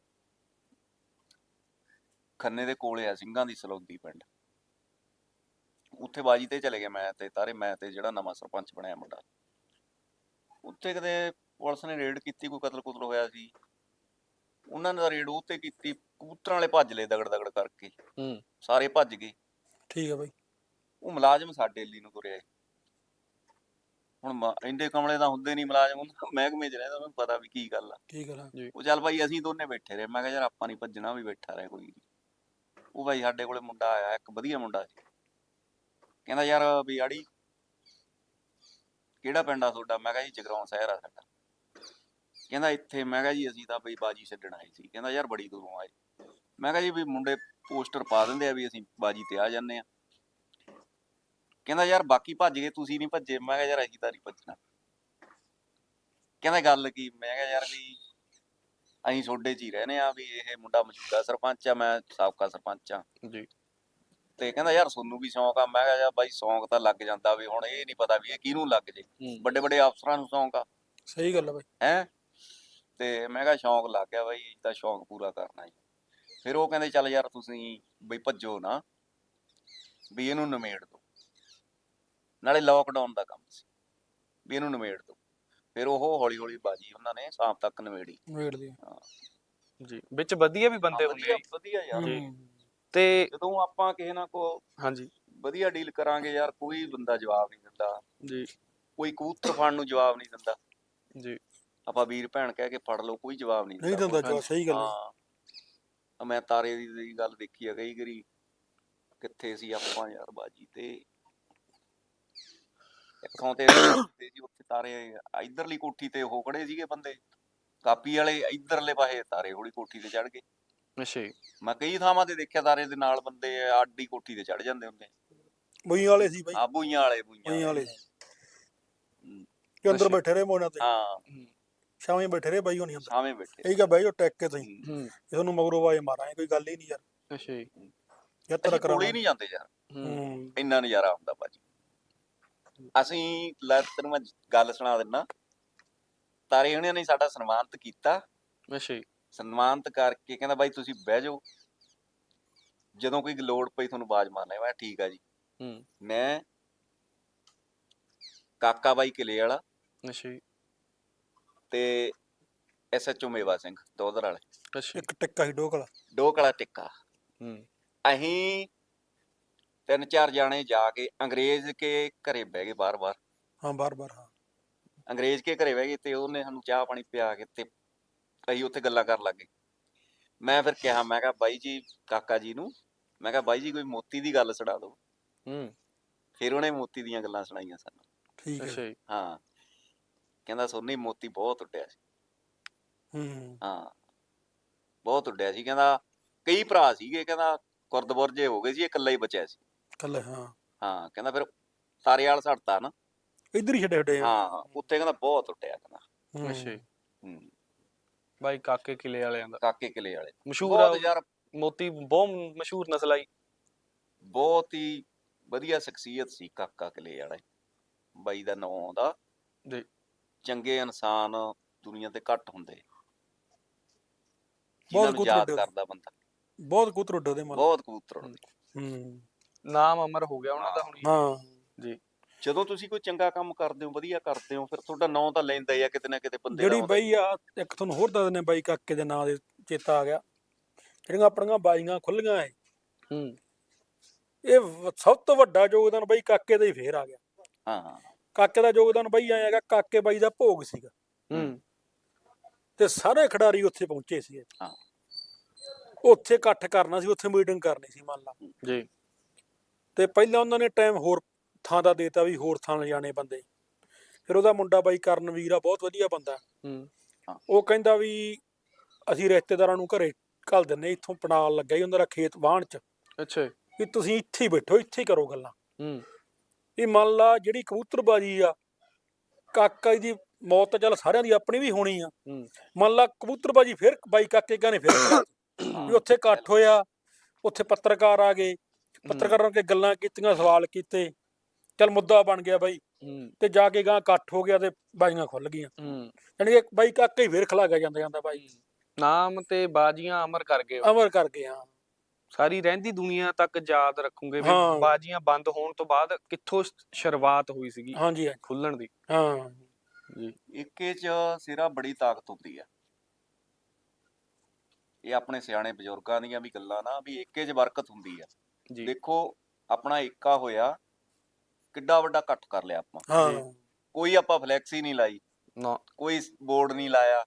ਖੰਨੇ ਦੇ ਕੋਲੇ ਆ ਸਿੰਘਾਂ ਦੀ ਸਲੌਦੀ ਪਿੰਡ। ਉੱਥੇ ਬਾਜੀ ਤੇ ਚਲੇ ਗਏ ਮੈਂ ਤੇ ਤਾਰੇ ਮੈਂ ਤੇ ਜਿਹੜਾ ਨਵਾਂ ਸਰਪੰਚ ਬਣਿਆ ਮੁੰਡਾ। ਉੱਥੇ ਕਦੇ ਪੁਲਿਸ ਨੇ ਰੇਡ ਕੀਤੀ ਕੋਈ ਕਤਲ ਕੁਤਲ ਹੋਇਆ ਸੀ? ਉਹਨਾਂ ਨੇ ਤਾਂ ਰੇਡ ਉੱਤੇ ਕੀਤੀ ਕਬੂਤਰਾਂ ਵਾਲੇ ਭੱਜ ਲਏ ਦਗੜ ਦਗੜ ਕਰਕੇ। ਹੂੰ। ਸਾਰੇ ਭੱਜ ਗਏ। ਠੀਕ ਹੈ ਬਾਈ। ਉਹ ਮੁਲਾਜ਼ਮ ਸਾਡੇ ਲਈ ਨੂੰ ਤੁਰਿਆ ਏ। ਹੁਣ ਮ- ਇੰਦੇ ਕਮਲੇ ਤਾਂ ਹੁੰਦੇ ਨਹੀਂ ਮੁਲਾਜ਼ਮ ਉਹਨਾਂ ਦਾ ਮਹਿਕਮੇ 'ਚ ਰਹਿੰਦਾ ਉਹਨੂੰ ਪਤਾ ਵੀ ਕੀ ਗੱਲ ਆ। ਹੈ ਨਾ। ਉਹ ਚੱਲ ਭਾਈ ਅਸੀਂ ਦੋਨੇ ਬੈਠੇ ਰਹੇ। ਮੈਂ ਕਿਹਾ ਯਾਰ ਆਪਾਂ ਨਹੀਂ ਭੱਜਣਾ ਵੀ ਬੈਠਾ ਰਹੇ ਕੋਈ। ਉਹ ਭਾਈ ਸਾਡੇ ਕੋਲੇ ਮੁੰਡਾ ਆਇਆ ਇੱਕ ਵਧੀਆ ਮੁੰਡਾ ਸੀ। ਕਹਿੰਦਾ ਯਾਰ ਵੀ ਆੜੀ ਕਿਹੜਾ ਪਿੰਡ ਆ ਤੁਹਾਡਾ? ਮੈਂ ਕਿਹਾ ਜੀ ਜਗਰਾਉਂ ਸ਼ਹਿਰ ਆ ਸਾਡਾ। ਕਹਿੰਦਾ ਇੱਥੇ ਮੈਂ ਕਿਹਾ ਜੀ ਅਸੀਂ ਤਾਂ ਬਈ ਬਾਜੀ ਛੱਡਣ ਆਏ ਸੀ। ਕਹਿੰਦਾ ਯਾਰ ਬੜੀ ਦੂਰੋਂ ਆਏ। ਮੈਂ ਕਿਹਾ ਜੀ ਵੀ ਮੁੰਡੇ ਪੋਸਟਰ ਪਾ ਦਿੰਦੇ ਆ ਵੀ ਅਸੀਂ ਬਾਜੀ ਤੇ ਆ ਜਾਂਦੇ ਆ ਕਹਿੰਦਾ ਯਾਰ ਬਾਕੀ ਭੱਜ ਗਏ ਤੁਸੀਂ ਨਹੀਂ ਭੱਜੇ। ਮੈਂ ਕਿਹਾ ਯਾਰ ਅਸੀਂ ਤਾਂ ਨਹੀਂ ਭੱਜਣਾ। ਕਹਿੰਦਾ ਗੱਲ ਕੀ? ਮੈਂ ਕਿਹਾ ਯਾਰ ਵੀ ਅਸੀਂ ਤੁਹਾਡੇ 'ਚ ਹੀ ਰਹਿੰਦੇ ਆ ਵੀ ਇਹ ਮੁੰਡਾ ਮੌਜੂਦਾ ਸਰਪੰਚ ਆ ਮੈਂ ਸਾਬਕਾ ਸਰਪੰਚ ਆ ਜੀ। ਤੇ ਕਹਿੰਦਾ ਯਾਰ ਤੁਹਾਨੂੰ ਵੀ ਸ਼ੌਂਕ ਆ। ਮੈਂ ਕਿਹਾ ਯਾਰ ਬਾਈ ਸ਼ੌਂਕ ਤਾਂ ਲੱਗ ਜਾਂਦਾ ਵੀ ਹੁਣ ਇਹ ਨਹੀਂ ਪਤਾ ਵੀ ਇਹ ਕਿਹਨੂੰ ਲੱਗ ਜੇ। ਵੱਡੇ ਵੱਡੇ ਅਫਸਰਾਂ ਨੂੰ ਸ਼ੌਂਕ ਆ। ਸਹੀ ਗੱਲ ਆ ਬਾਈ। ਹੈ? ਤੇ ਮੈਂ ਕਿਹਾ ਸ਼ੌਂਕ ਲੱਗ ਗਿਆ ਬਾਈ ਤਾਂ ਸ਼ੌਂਕ ਪੂਰਾ ਕਰਨਾ ਜੀ ਫਿਰ ਉਹ ਕਹਿੰਦੇ ਚੱਲ ਯਾਰ ਤੁਸੀਂ ਬਈ ਭੱਜੋ ਨਾ ਵੀ ਇਹਨੂੰ ਨਿਮੇੜ ਦੋ। ਨਾਲੇ ਲੋਕਡਾਊਨ ਦਾ ਕੰਮ ਸੀ ਵੀ ਇਹਨੂੰ ਨਿਮੇੜ ਦੋ। ਫਿਰ ਉਹ ਹੌਲੀ ਹੌਲੀ ਬਾਜੀ ਉਹਨਾਂ ਨੇ ਸ਼ਾਮ ਤੱਕ ਨਿਮੇੜੀ। ਵੇੜ ਦੀ ਜੀ ਵਿੱਚ ਵਧੀਆ ਵੀ ਬੰਦੇ ਹੁੰਦੇ ਆ ਵਧੀਆ ਜੀ। ਵਧੀਆ ਯਾਰ। ਜੀ। ਹੂੰ। ਤੇ ਜਦੋਂ ਆਪਾਂ ਕਿਸੇ ਨਾਲ ਕੋ ਹਾਂਜੀ। ਵਧੀਆ ਡੀਲ ਕਰਾਂਗੇ ਯਾਰ ਕੋਈ ਬੰਦਾ ਜਵਾਬ ਨਹੀਂ ਦਿੰਦਾ। ਜੀ। ਕੋਈ ਕਬੂਤਰ ਫੜਨ ਨੂੰ ਜਵਾਬ ਨਹੀਂ ਦਿੰਦਾ। ਜੀ। ਆਪਾਂ ਵੀਰ ਭੈਣ ਕਹਿ ਕੇ ਫੜ ਲਓ ਕੋਈ ਜਵਾਬ ਨਹੀਂ ਨਹੀਂ ਦਿੰਦਾ ਜਵਾਬ। ਸਹੀ ਗੱਲ ਆ ਹਾਂ। ਮੈਂ ਤਾਰੇ ਦੀ ਦੀ ਗੱਲ ਦੇਖੀ ਆ ਕਈ ਵਾਰੀ ਕਿੱਥੇ ਸੀ ਆਪਾਂ ਯਾਰ ਬਾਜੀ ਤੇ। ਇੱਥੋਂ ਤੇ ਤੇ ਜੀ ਉੱਥੇ ਤਾਰੇ ਇਧਰਲੀ ਕੋਠੀ ਤੇ ਉਹ ਖੜੇ ਸੀਗੇ ਬੰਦੇ। ਕਾਪੀ ਵਾਲੇ ਇਧਰਲੇ ਪਾਸੇ ਤਾਰੇ ਹੌਲੀ ਕੋਠੀ ਤੇ ਚੜ ਗਏ। ਅੱਛਾ ਜੀ। ਮੈਂ ਕਈ ਥਾਵਾਂ ਤੇ ਦੇਖਿਆ ਤਾਰੇ ਦੇ ਨਾਲ ਬੰਦੇ ਆਡੀ ਕੋਠੀ ਤੇ ਚੜ ਜਾਂਦੇ ਹੁੰਦੇ। ਬੂਈਆਂ ਵਾਲੇ ਸੀ ਬਾਈ। ਆ ਬੂਈਆਂ ਵਾਲੇ ਬੂਈਆਂ ਵਾਲੇ। ਕਿ ਅੰਦਰ ਅੱਛਾ। ਬੈਠੇ ਰਹੇ ਮੋਨਾਂ ਤੇ। ਹਾਂ। ਹੂੰ। ਸ਼ਾਮੇ ਬੈਠੇ ਰਹੇ ਬਾਈ ਹੋਣੀ ਅੰਦਰ। ਸਾਵੇਂ ਬੈਠੇ ਇਹ ਕਾ ਬਾਈ ਉਹ ਟੈਕ ਕੇ ਤੁਸੀਂ। ਹੂੰ। ਹੂੰ ਇਹ ਤੁਹਾਨੂੰ ਮਗਰੋਂ ਆਵਾਜ਼ ਮਾਰਾਂਗੇ ਕੋਈ ਗੱਲ ਹੀ ਨਹੀਂ ਯਾਰ। ਅੱਛਾ ਜੀ। ਯਾਰ ਤੇਰਾ ਅਸੀਂ ਕੋਲੇ ਕਰਾਉਣਾ। ਹੀ ਨਹੀਂ ਜਾਂਦੇ ਯਾਰ। ਹੂੰ। ਹੂੰ। ਇੰਨਾ ਨਜ਼ਾਰਾ ਆਉਂਦਾ ਭਾਜੀ ਅਸੀਂ ਲੈ ਤੈਨੂੰ ਮੈਂ ਗੱਲ ਸੁਣਾ ਦਿੰਨਾ। ਤਾਰੇ ਹੁਣਿਆਂ ਨੇ ਸਾਡਾ ਸਨਮਾਨਿਤ ਕੀਤਾ। ਅੱਛਾ ਜੀ। ਸਨਮਾਨਿਤ ਕਰਕੇ ਕਹਿੰਦਾ ਬਾਈ ਤੁਸੀਂ ਬਹਿ ਜਾਓ। ਜਦੋਂ ਕੋਈ ਲੋੜ ਪਈ ਤੁਹਾਨੂੰ ਆਵਾਜ਼ ਮਾਰਨਾ ਮੈਂ ਕਿਹਾ ਠੀਕ ਆ ਜੀ। ਹੂੰ। ਮੈਂ ਕਾਕਾ ਬਾਈ ਕਿਲੇ ਵਾਲਾ। ਅੱਛਾ ਜੀ। ਤੇ ਐਸਐਚਓ ਮੇਵਾ ਸਿੰਘ ਦੋਦਰ ਵਾਲੇ। ਅੱਛਾ। ਇੱਕ ਟਿੱਕਾ ਹੀ ਡੋਕਲਾ ਡੋਕ ਵਾਲਾ ਟਿੱਕਾ। ਹੂੰ। ਅਸੀਂ ਤਿੰਨ ਚਾਰ ਜਾਣੇ ਜਾ ਕੇ ਅੰਗਰੇਜ਼ ਕੇ ਘਰੇ ਬਹਿ ਗਏ ਬਾਰ-ਬਾਰ ਹਾਂ ਬਾਰ-ਬਾਰ ਹਾਂ। ਅੰਗਰੇਜ਼ ਕੇ ਘਰੇ ਬਹਿ ਗਏ ਤੇ ਉਹਨੇ ਸਾਨੂੰ ਚਾਹ ਪਾਣੀ ਪਿਆ ਕੇ ਤੇ ਅਸੀਂ ਉੱਥੇ ਗੱਲਾਂ ਕਰਨ ਲੱਗੇ ਮੈਂ ਫਿਰ ਕਿਹਾ ਮੈਂ ਕਿਹਾ ਬਾਈ ਜੀ ਕਾਕਾ ਜੀ ਨੂੰ ਮੈਂ ਕਿਹਾ ਬਾਈ ਜੀ ਕੋਈ ਮੋਤੀ ਦੀ ਗੱਲ ਸੁਣਾ ਦਿਓ। ਹੂੰ। ਫਿਰ ਉਹਨੇ ਮੋਤੀ ਦੀਆਂ ਗੱਲਾਂ ਸੁਣਾਈਆਂ ਸਾਨੂੰ। ਠੀਕ ਹੈ। ਹਾਂ। ਕਹਿੰਦਾ ਸੋਨੀ ਮੋਤੀ ਬਹੁਤ ਉੱਡਿਆ ਸੀ। ਹੂੰ। ਹਾਂ ਬਹੁਤ ਉੱਡਿਆ ਸੀ। ਕਹਿੰਦਾ ਕਈ ਭਰਾ ਸੀਗੇ ਕਹਿੰਦਾ ਕੁਰਦਬੁਰਜੇ ਹੋ ਗਏ ਸੀ ਇਹ ਇਕੱਲਾ ਹੀ ਬਚਿਆ ਸੀ। ਕੱਲ ਹਾਂ। ਹਾਂ ਕਹਿੰਦਾ ਫਿਰ ਤਾਰੇ ਵਾਲ ਛੱਡਤਾ ਨਾ। ਇੱਧਰ ਹੀ ਛੱਡੇ ਛੱਡੇ ਹਾਂ ਉੱਥੇ ਕਹਿੰਦਾ ਬਹੁਤ ਉੱਡਿਆ ਕਹਿੰਦਾ। ਅੱਛਾ ਹੂੰ। ਬਾਈ ਕਾਕੇ ਕਿਲੇ ਵਾਲਿਆਂ ਦਾ। ਕਾਕੇ ਕਿਲੇ ਵਾਲੇ। ਮਸ਼ਹੂਰ ਆ ਯਾਰ ਮੋਤੀ ਬਹੁਤ ਮਸ਼ਹੂਰ ਨਸਲ ਆਈ। ਬਹੁਤ ਹੀ ਵਧੀਆ ਸ਼ਖਸੀਅਤ ਸੀ ਕਾਕਾ ਕਿਲੇ ਵਾਲਾ। ਬਾਈ ਦਾ ਨਾਮ ਦਾ ਜੀ। ਚੰਗੇ ਇਨਸਾਨ ਦੁਨੀਆ ਤੇ ਘੱਟ ਹੁੰਦੇ। ਬਹੁਤ ਯਾਦ ਵੱਡੇ ਕਰਦਾ ਬੰਦਾ। ਬਹੁਤ ਕਬੂਤਰ ਉੱਡੇ ਉਹਦੇ ਮਨ। ਬਹੁਤ ਕਬੂਤਰ ਉੱਡਦੇ। ਹੂੰ। ਨਾਮ ਅਮਰ ਹੋ ਗਿਆ ਉਹਨਾਂ ਦਾ ਹੁਣ। ਹਾਂ। ਜਦੋਂ ਤੁਸੀਂ ਕੋਈ ਚੰਗਾ ਕੰਮ ਕਰਦੇ ਹੋ ਵਧੀਆ ਕਰਦੇ ਹੋ ਫਿਰ ਤੁਹਾਡਾ ਨਾਂ ਤਾਂ ਲੈਂਦਾ ਹੀ ਆ ਕਿਤੇ ਨਾ ਕਿਤੇ ਬੰਦੇ ਜਿਹੜੀ। ਬਾਈ ਆ। ਇੱਕ ਤੁਹਾਨੂੰ ਹੋਰ ਦੱਸ ਦਿੰਦੇ ਬਾਈ ਕਾਕੇ ਦੇ ਨਾਂ ਦੇ ਚੇਤਾ ਆ ਗਿਆ। ਜਿਹੜੀਆਂ ਆਪਣੀਆਂ ਬਾਈਆਂ ਖੁੱਲੀਆਂ ਐ ਹੂੰ। ਇਹ ਵ- ਸਭ ਤੋਂ ਵੱਡਾ ਯੋਗਦਾਨ ਬਾਈ ਕਾਕੇ ਦਾ ਹੀ ਫੇਰ ਆ ਗਿਆ। ਹਾਂ ਹਾਂ। ਕਾਕੇ ਦਾ ਯੋਗਦਾਨ ਬਾਈ ਆਇਆ ਹੈਗਾ ਕਾਕੇ ਬਾਈ ਦਾ ਭੋਗ ਸੀਗਾ। ਹੂੰ। ਤੇ ਸਾਰੇ ਖਿਡਾਰੀ ਉੱਥੇ ਪਹੁੰਚੇ ਸੀ ਹਾਂ। ਉੱਥੇ ਇਕੱਠ ਕਰਨਾ ਸੀ ਉੱਥੇ ਮੀਟਿੰਗ ਕਰਨੀ ਸੀ ਮੰਨ ਲਾ। ਜੀ। ਤੇ ਪਹਿਲਾਂ ਉਹਨਾਂ ਨੇ ਟਾਈਮ ਹੋਰ ਥਾਂ ਦਾ ਦੇਤਾ ਵੀ ਹੋਰ ਥਾਂ ਲਿਜਾਣੇ ਬੰਦੇ। ਫਿਰ ਉਹਦਾ ਮੁੰਡਾ ਬਾਈ ਕਰਨਵੀਰ ਆ ਬਹੁਤ ਵਧੀਆ ਬੰਦਾ। ਹੂੰ। ਉਹ ਕਹਿੰਦਾ ਵੀ ਅਸੀਂ ਰਿਸ਼ਤੇਦਾਰਾਂ ਨੂੰ ਘਰੇ ਘੱਲ ਦਿੰਨੇ ਇੱਥੋਂ ਪਣਾਲ ਲੱਗਾ ਹੀ ਉਹਨਾਂ ਦਾ ਖੇਤ ਵਾਹਣ ਚ। ਅੱਛਾ। ਵੀ ਤੁਸੀਂ ਇੱਥੇ ਹੀ ਬੈਠੋ ਇੱਥੇ ਹੀ ਕਰੋ ਗੱਲਾਂ। ਹੂੰ। ਇਹ ਮੰਨ ਲਾ ਜਿਹੜੀ ਕਬੂਤਰਬਾਜੀ ਆ ਕਾਕਾ ਜੀ ਦੀ ਮੌਤ ਤਾਂ ਚੱਲ ਸਾਰਿਆਂ ਦੀ ਆਪਣੀ ਵੀ ਹੋਣੀ ਆ। ਮੰਨ ਲਾ ਕਬੂਤਰਬਾਜੀ ਫਿਰ ਬਾਈ ਕਾਕੇ ਕਾ ਨੇ ਫਿਰ। ਵੀ ਉੱਥੇ ਇਕੱਠ ਹੋਇਆ ਉੱਥੇ ਪੱਤਰਕਾਰ ਆ ਗਏ ਪੱਤਰਕਾਰਾਂ ਕੇ ਗੱਲਾਂ ਕੀਤੀਆਂ ਸਵਾਲ ਕੀਤੇ ਚੱਲ ਮੁੱਦਾ ਬਣ ਗਿਆ ਬਾਈ। ਤੇ ਜਾ ਕੇ ਗਾਂ ਇਕੱਠ ਹੋ ਗਿਆ ਤੇ ਬਾਈਆਂ ਖੁੱਲ ਗਈਆਂ। ਯਾਨੀ ਕਿ ਬਾਈ ਕਾਕੇ ਹੀ ਫਿਰ ਖਲਾ ਗਿਆ ਜਾਂਦਾ ਜਾਂਦਾ ਬਾਈ। ਨਾਮ ਤੇ ਬਾਜੀਆਂ ਅਮਰ ਕਰ ਗਏ। ਅਮਰ ਕਰ ਗਏ ਹਾਂ। ਸਾਰੀ ਰਹਿੰਦੀ ਦੁਨੀਆ ਤੱਕ ਯਾਦ ਰੱਖੂਗੇ ਵੀ ਹਾਂ। ਬਾਜੀਆਂ ਬੰਦ ਹੋਣ ਤੋਂ ਬਾਅਦ ਕਿੱਥੋਂ ਸ਼- ਸ਼ੁਰੂਆਤ ਹੋਈ ਸੀਗੀ ਹਾਂਜੀ ਹਾਂਜੀ, ਖੁੱਲਣ ਦੀ। ਹਾਂ। ਜੀ। ਇੱਕੇ ਚ ਸਿਰਾ ਬੜੀ ਤਾਕਤ ਹੁੰਦੀ ਆ। ਇਹ ਆਪਣੇ ਸਿਆਣੇ ਬਜ਼ੁਰਗਾਂ ਦੀਆਂ ਵੀ ਗੱਲਾਂ ਨਾ ਵੀ ਇੱਕੇ ਚ ਬਰਕਤ ਹੁੰਦੀ ਆ। ਜੀ। ਦੇਖੋ ਆਪਣਾ ਏਕਾ ਹੋਇਆ ਕਿੱਡਾ ਵੱਡਾ ਇਕੱਠ ਕਰ ਲਿਆ ਆਪਾਂ। ਹਾਂ। ਕੋਈ ਆਪਾਂ ਫਲੈਕਸ ਹੀ ਨਹੀਂ ਲਾਈ। ਨਾ। ਕੋਈ ਬੋਰਡ ਨਹੀਂ ਲਾਇਆ।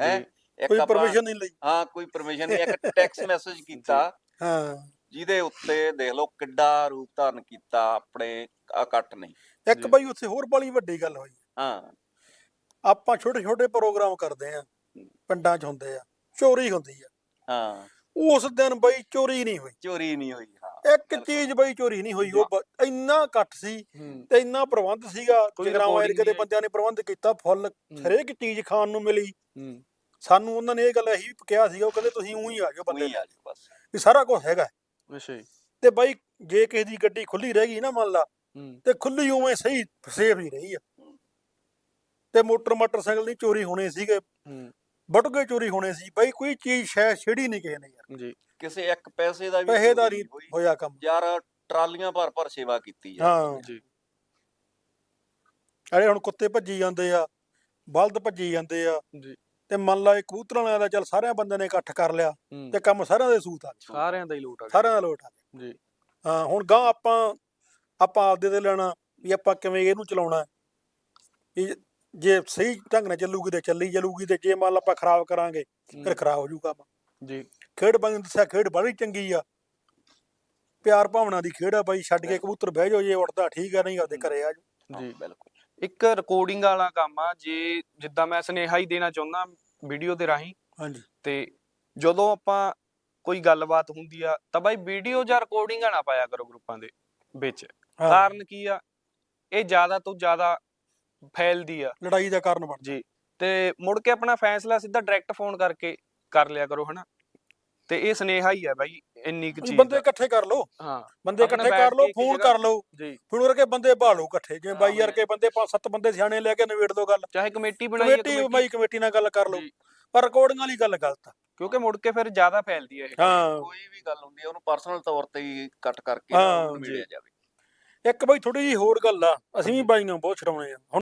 ਹੈ? ਜੀ। ਇੱਕ ਕੋਈ ਪਰਮਿਸ਼ਨ ਨਹੀਂ ਲਈ। ਹਾਂ ਕੋਈ ਪਰਮਿਸ਼ਨ ਨਹੀਂ ਇੱਕ ਟੈਕਸਟ ਮੈਸੇਜ ਕੀਤਾ। ਹਾਂ। ਜਿਹਦੇ ਉੱਤੇ ਦੇਖ ਲਓ ਕਿੱਡਾ ਰੂਪ ਧਾਰਨ ਕੀਤਾ ਆਪਣੇ ਇਕੱਠ ਨੇ। ਇੱਕ। ਬਾਈ ਉੱਥੇ ਹੋਰ ਬੜੀ ਵੱਡੀ ਗੱਲ ਹੋਈ। ਹਾਂ। ਆਪਾਂ ਛੋਟੇ ਛੋਟੇ ਪ੍ਰੋਗਰਾਮ ਕਰਦੇ ਆ ਪਿੰਡਾਂ 'ਚ ਹੁੰਦੇ ਆ ਚੋਰੀ ਹੁੰਦੀ ਆ। ਹਾਂ। ਉਸ ਦਿਨ ਬਾਈ ਚੋਰੀ ਨਹੀਂ ਹੋਈ। ਚੋਰੀ ਨਹੀਂ ਹੋਈ ਹਾਂ। ਇੱਕ। ਚੀਜ਼ ਬਈ ਚੋਰੀ ਨਹੀਂ ਹੋਈ ਉਹ ਇੰਨਾ ਘੱਟ ਸੀ ਤੇ ਇੰਨਾ ਪ੍ਰਬੰਧ ਸੀਗਾ ਜਗਰਾਵਾਂ ਏਰੀਏ ਦੇ ਬੰਦਿਆਂ ਨੇ ਪ੍ਰਬੰਧ ਕੀਤਾ ਫੁੱਲ ਹਰੇਕ ਚੀਜ਼ ਖਾਣ ਨੂੰ ਮਿਲੀ। ਹੂੰ। ਸਾਨੂੰ ਉਹਨਾਂ ਨੇ ਇਹ ਗੱਲ ਇਹੀ ਕਿਹਾ ਸੀਗਾ ਉਹ ਕਹਿੰਦੇ ਤੁਸੀਂ ਉਹੀ ਆ ਜਾਓ ਬੰਦੇ ਆ ਜੀ ਬਸ। ਵੀ ਸਾਰਾ ਕੁਝ ਹੈਗਾ ਅੱਛਾ ਜੀ। ਤੇ ਬਾਈ ਜੇ ਕਿਸੇ ਦੀ ਗੱਡੀ ਖੁੱਲੀ ਰਹਿ ਗਈ ਨਾ ਮੰਨ ਲਾ ਤੇ ਖੁੱਲੀ ਉਵੇਂ ਸਹੀ ਸੇਫ ਹੀ ਰਹੀ ਆ। ਤੇ ਮੋਟਰ ਮੋਟਰਸਾਈਕਲ ਦੀ ਚੋਰੀ ਹੋਣੇ ਸੀਗੇ ਹੂੰ। ਬਟੂਗੇ ਚੋਰੀ ਹੋਣੇ ਸੀ। ਬਾਈ ਕੋਈ ਚੀਜ਼ ਸ਼ੈ ਛੇੜੀ ਨਹੀਂ ਕਿਸੇ ਨੇ ਯਾਰ। ਜੀ ਕਿਸੇ ਇੱਕ ਪੈਸੇ ਦਾ ਵੀ ਹੋਈ। ਹੋਇਆ ਕੰਮ। ਯਾਰ ਟਰਾਲੀਆਂ ਭਰ ਭਰ ਸੇਵਾ ਕੀਤੀ ਯਾਰ। ਹਾਂ। ਜੀ। ਅਰੇ ਹੁਣ ਕੁੱਤੇ ਭੱਜੀ ਜਾਂਦੇ ਆ ਬਲਦ ਭੱਜੀ ਜਾਂਦੇ ਆ। ਜੀ। ਤੇ ਮੰਨ ਲਾ ਇਹ ਕਬੂਤਰਾਂ ਵਾਲਿਆਂ ਦਾ ਚੱਲ ਸਾਰਿਆਂ ਬੰਦਿਆਂ ਨੇ ਇਕੱਠ ਕਰ ਲਿਆ ਤੇ ਕੰਮ ਸਾਰਿਆਂ ਦੇ ਸੂਤ ਆ। ਸਾਰਿਆਂ ਦਾ ਹੀ ਲੂਟ ਆ ਸਾਰਿਆਂ ਦਾ ਲੋਟ ਆ। ਜੀ। ਹਾਂ ਹੁਣ ਗਾਂ ਆਪਾਂ ਆਪਾਂ ਆਪਦੇ ਤੇ ਲੈਣਾ ਵੀ ਆਪਾਂ ਕਿਵੇਂ ਇਹਨੂੰ ਚਲਾਉਣਾ। ਹੈ। ਵੀ ਜੇ ਸਹੀ ਢੰਗ ਨਾਲ ਚੱਲੂਗੀ ਤੇ ਚੱਲੀ ਚੱਲੂਗੀ ਤੇ ਜੇ ਮੰਨ ਲਾ ਆਪਾਂ ਖਰਾਬ ਕਰਾਂਗੇ ਫਿਰ ਖਰਾਬ ਹੋ ਜਾਊਗਾ ਕੰਮ ਜੀ। ਖੇਡ ਬੰਦ ਦੱਸਿਆ ਖੇਡ ਬੜੀ ਚੰਗੀ ਆ। ਪਿਆਰ ਭਾਵਨਾ ਦੀ ਖੇਡ ਆ ਬਾਈ ਛੱਡ ਕੇ ਕਬੂਤਰ ਬਹਿ ਜਾਓ ਜੇ ਉੱਡਦਾ ਠੀਕ ਆ ਨਹੀਂ ਆਪਦੇ ਘਰੇ ਆ ਜਾਓ। ਜੀ ਬਿਲਕੁਲ। ਇੱਕ ਰਿਕਾਰਡਿੰਗ ਵਾਲਾ ਕੰਮ ਆ ਜੇ ਜਿੱਦਾਂ ਮੈਂ ਸੁਨੇਹਾ ਹੀ ਦੇਣਾ ਚਾਹੁੰਦਾ ਵੀਡੀਓ ਦੇ ਰਾਹੀਂ ਹਾਂਜੀ। ਤੇ ਜਦੋਂ ਆਪਾਂ ਕੋਈ ਗੱਲਬਾਤ ਹੁੰਦੀ ਆ ਤਾਂ ਬਾਈ ਵੀਡੀਓ ਜਾਂ ਰਿਕਾਰਡਿੰਗਾਂ ਨਾ ਪਾਇਆ ਕਰੋ ਗਰੁੱਪਾਂ ਦੇ ਵਿੱਚ। ਹਾਂ, ਕਾਰਨ ਕੀ ਆ? ਇਹ ਜ਼ਿਆਦਾ ਤੋਂ ਜ਼ਿਆਦਾ ਫੈਲਦੀ ਆ। ਲੜਾਈ ਦਾ ਕਾਰਨ ਬਣ ਜੀ। ਤੇ ਮੁੜ ਕੇ ਆਪਣਾ ਫੈਸਲਾ ਸਿੱਧਾ ਡਾਇਰੈਕਟ ਫੋਨ ਕਰਕੇ ਕਰ ਲਿਆ ਕਰੋ ਹਨਾ? ਤੇ ਇਹ ਸੁਨੇਹਾ ਹੀ ਆ ਬਾਈ ਇੰਨੀ ਕੁ ਚੀਜ਼ ਬੰਦੇ ਦਾ। ਇਕੱਠੇ ਕਰ ਲਓ। ਹਾਂ ਬੰਦੇ ਆਪਣੇ ਇਕੱਠੇ ਬੈਠ ਕਰ ਲਓ ਕੇ ਇੱਕ ਫੋਨ ਜਗ੍ਹਾ- ਕਰ ਲਓ। ਜੀ। ਫੋਨ ਕਰਕੇ ਬੰਦੇ ਭਾਲੋ ਇਕੱਠੇ ਜਿਵੇਂ ਬਾਈ ਹਾਂ, ਯਾਰ ਕੇ ਬੰਦੇ ਪੰਜ ਸੱਤ ਬੰਦੇ ਸਿਆਣੇ ਲੈ ਕੇ ਨਵੇੜ ਦੋ ਗੱਲ। ਚਾਹੇ ਕਮੇਟੀ ਬਣਾਈਏ ਕਮੇਟੀ ਬਾਈ ਕਮੇਟੀ ਨਾਲ ਗੱਲ ਕਰ ਲਓ। ਜੀ, ਪਰ ਰਿਕਾਰਡਿੰਗ ਵਾਲੀ ਗੱਲ ਗਲਤ ਆ। ਕਿਉਂਕਿ ਮੁੜ ਕੇ ਫਿਰ ਜ਼ਿਆਦਾ ਫੈਲਦੀ ਹੈ ਇਹ। ਹਾਂ। ਕੋਈ ਵੀ ਗੱਲ ਹੁੰਦੀ ਹੈ ਉਹਨੂੰ ਪਰਸਨਲ ਤੌਰ ਤੇ ਹੀ ਕੱਟ ਕਰਕੇ ਹਾਂ, ਜਾਵੇ। ਇੱਕ ਬਾਈ ਥੋੜੀ ਜੀ ਹੋਰ ਗੱਲ ਆ ਅਸੀਂ ਵੀ ਬਾਈਆਂ ਬਹੁਤ ਛਡਾਉਣੇ ਆ। ਹੁਣ